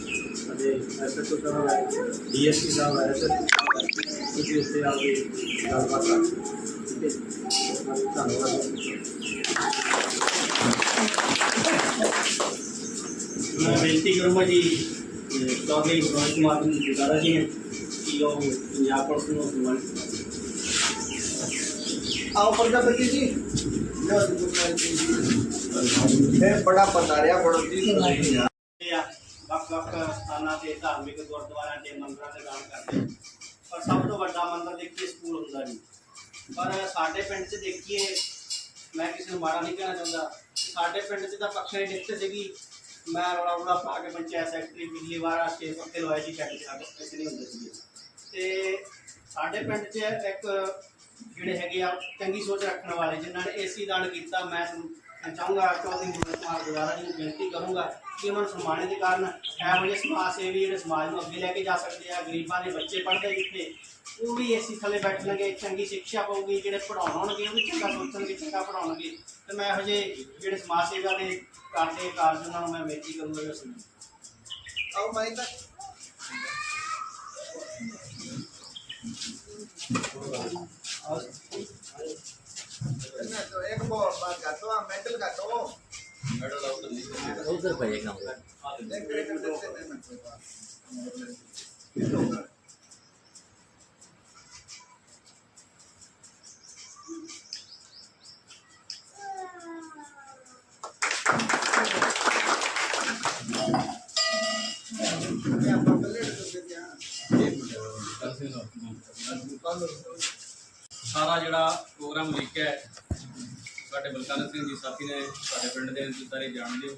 ਅਤੇ ਐਸਐਚਓ ਸਾਹਿਬ ਹੈ ਡੀਐਸਪੀ ਸਾਹਿਬ ਹੈ ਐਸਐਚਓ ਤੁਸੀਂ ਉੱਥੇ ਆ ਕੇ ਗੱਲਬਾਤ ਕਰ ਠੀਕ ਹੈ ਧੰਨਵਾਦ। ਮੈਂ ਬੇਨਤੀ ਕਰੂੰਗਾ ਜੀ ਚੌਧਰੀ ਪ੍ਰੋਜ ਕੁਮਾਰ ਨੂੰ ਗੁਜ਼ਾਰਾ ਜੀ ਨੇ ਕਿ ਉਹ ਪੰਜਾਬ ਪੁਲਿਸ ਨੂੰ ਸਨਮਾਨਿਤ ਕਰਨ ਆਓ ਪ੍ਰਜਾਪਤੀ ਜੀ। ਜੀ ਗੁਰਨਾਮ ਜੀ ਇਹ ਬੜਾ ਬੜਾ ਜੀ ਵੱਖ ਵੱਖ ਸਥਾਨਾਂ ਤੇ ਧਾਰਮਿਕ ਗੁਰਦੁਆਰਿਆਂ ਤੇ ਮੰਦਰਾਂ ਤੇ ਦਾਨ ਕਰਦੇ। ਪਰ ਸਭ ਤੋਂ ਵੱਡਾ ਮੰਦਰ ਦੇਖੀਏ ਸਕੂਲ ਹੁੰਦਾ ਜੀ ਪਰ ਸਾਡੇ ਪਿੰਡ 'ਚ ਦੇਖੀਏ ਮੈਂ ਕਿਸੇ ਨੂੰ ਮਾੜਾ ਨਹੀਂ ਕਹਿਣਾ ਚਾਹੁੰਦਾ। ਸਾਡੇ ਪਿੰਡ 'ਚ ਤਾਂ ਪੱਖੇ ਦਿੱਤੇ ਸੀਗੀ। ਮੈਂ ਰੌਲਾ ਰੌਲਾ ਪਾ ਕੇ ਪੰਚਾਇਤ ਸੈਕਟਰੀ ਪਿਛਲੀ ਵਾਰ ਛੇ ਪੱਖੇ ਲਵਾਏ ਸੀ ਛੱਡ ਸਾਡੇ ਪੈਸੇ ਨਹੀਂ ਹੁੰਦੇ ਸੀਗੇ। ਤੇ ਸਾਡੇ ਪਿੰਡ 'ਚ ਇੱਕ ਜਿਹੜੇ ਹੈਗੇ ਆ, ਚੰਗੀ ਸੋਚ ਰੱਖਣ ਵਾਲੇ ਜਿਨ੍ਹਾਂ ਨੇ ਏਸੀ ਦਾਨ ਕੀਤਾ, ਮੈਂ ਚਾਹੂੰਗਾ ਚੌਧਰੀ ਗੁਰਦੁਆਰਾ ਕੁਮਾਰ ਗੁਜ਼ਾਰਾ ਜੀ ਨੂੰ ਬੇਨਤੀ ਕਰੂੰਗਾ ਕਿ ਉਹਨਾਂ ਨੂੰ ਸਨਮਾਨਿਤ ਦੇ ਕਾਰਨ। ਇਹੋ ਜਿਹੇ ਸਮਾਜ ਸੇਵੀ ਜਿਹੜੇ ਸਮਾਜ ਨੂੰ ਅੱਗੇ ਲੈ ਕੇ ਜਾ ਸਕਦੇ ਆ, ਗਰੀਬਾਂ ਦੇ ਬੱਚੇ ਪੜ੍ਹਦੇ ਜਿੱਥੇ ਉਹ ਵੀ ਏਸੀ ਥੱਲੇ ਬੈਠਣਗੇ ਚੰਗੀ ਸਿੱਖਿਆ ਪਾਉਗੀ ਜਿਹੜੇ ਪੜਾਉਣ ਆਉਣਗੇ ਉਹ ਵੀ ਚੰਗਾ ਸੋਚਣਗੇ ਚੰਗਾ ਪੜਾਉਣਗੇ ਤੇ ਮੈਂ ਇਹੋ ਜਿਹੇ ਜਿਹੜੇ ਸਮਾਜ ਸੇਵਾ ਦੇ ਕਰਦੇ ਕਾਰਜ ਉਹਨਾਂ ਨੂੰ ਮੈਂ ਬੇਨਤੀ ਕਰੂੰਗਾ ਕਿ ਸੁਣੋ ਆਓ ਮੈਂ ਤਾਂ ना तो एक वो बात का तो मेटल का तो उधर भैया देख देख देख देख ਸਾਰਾ ਜਿਹੜਾ ਪ੍ਰੋਗਰਾਮ ਲਿਖਿਆ ਹੈ ਸਾਡੇ ਬਲਕਾਰ ਸਿੰਘ ਜੀ ਸਾਥੀ ਨੇ ਸਾਡੇ ਪਿੰਡ ਦੇ ਸਾਰੇ ਜਾਣਦੇ ਹੋ।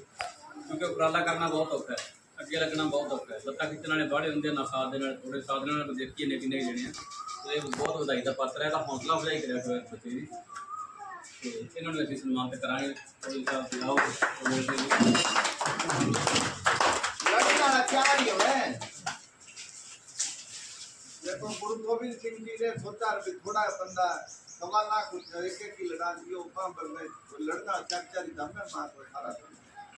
ਕਿਉਂਕਿ ਉਪਰਾਲਾ ਕਰਨਾ ਬਹੁਤ ਔਖਾ ਹੈ ਅੱਗੇ ਲੱਗਣਾ ਬਹੁਤ ਔਖਾ ਹੈ। ਲੱਤਾਂ ਖਿੱਚਣ ਵਾਲੇ ਬਾਹਲੇ ਹੁੰਦੇ ਆ, ਨਾ ਸਾਥ ਦੇ ਨਾਲ ਥੋੜੇ ਸਾਥ ਦੇ ਨਾਲ ਦੇਖੀਏ ਨੇ ਕਿੰਨੇ ਜਣੇ ਆ। ਤੇ ਇਹ ਬਹੁਤ ਵਧਾਈ ਦਾ ਪਾਤਰ ਹੈ ਤਾਂ ਹੌਸਲਾ ਵਧਾਈ ਕਰਿਆ ਹੋਇਆ ਬੱਚੇ ਦੀ। ਤੇ ਇਹਨਾਂ ਨੂੰ ਅਸੀਂ ਸਨਮਾਨਿਤ ਕਰਾਂਗੇ। ਕੋਈ ਸਾਹਿਬ ਤੇ ਆਓ That's not Italian, man. देखो गुरु गोविंद सिंह जी ने सोचा कि थोड़ा बंदा सवा लाख एक एक की लड़ा दियो काम पर लड़ना चार चार दाम में मार को खड़ा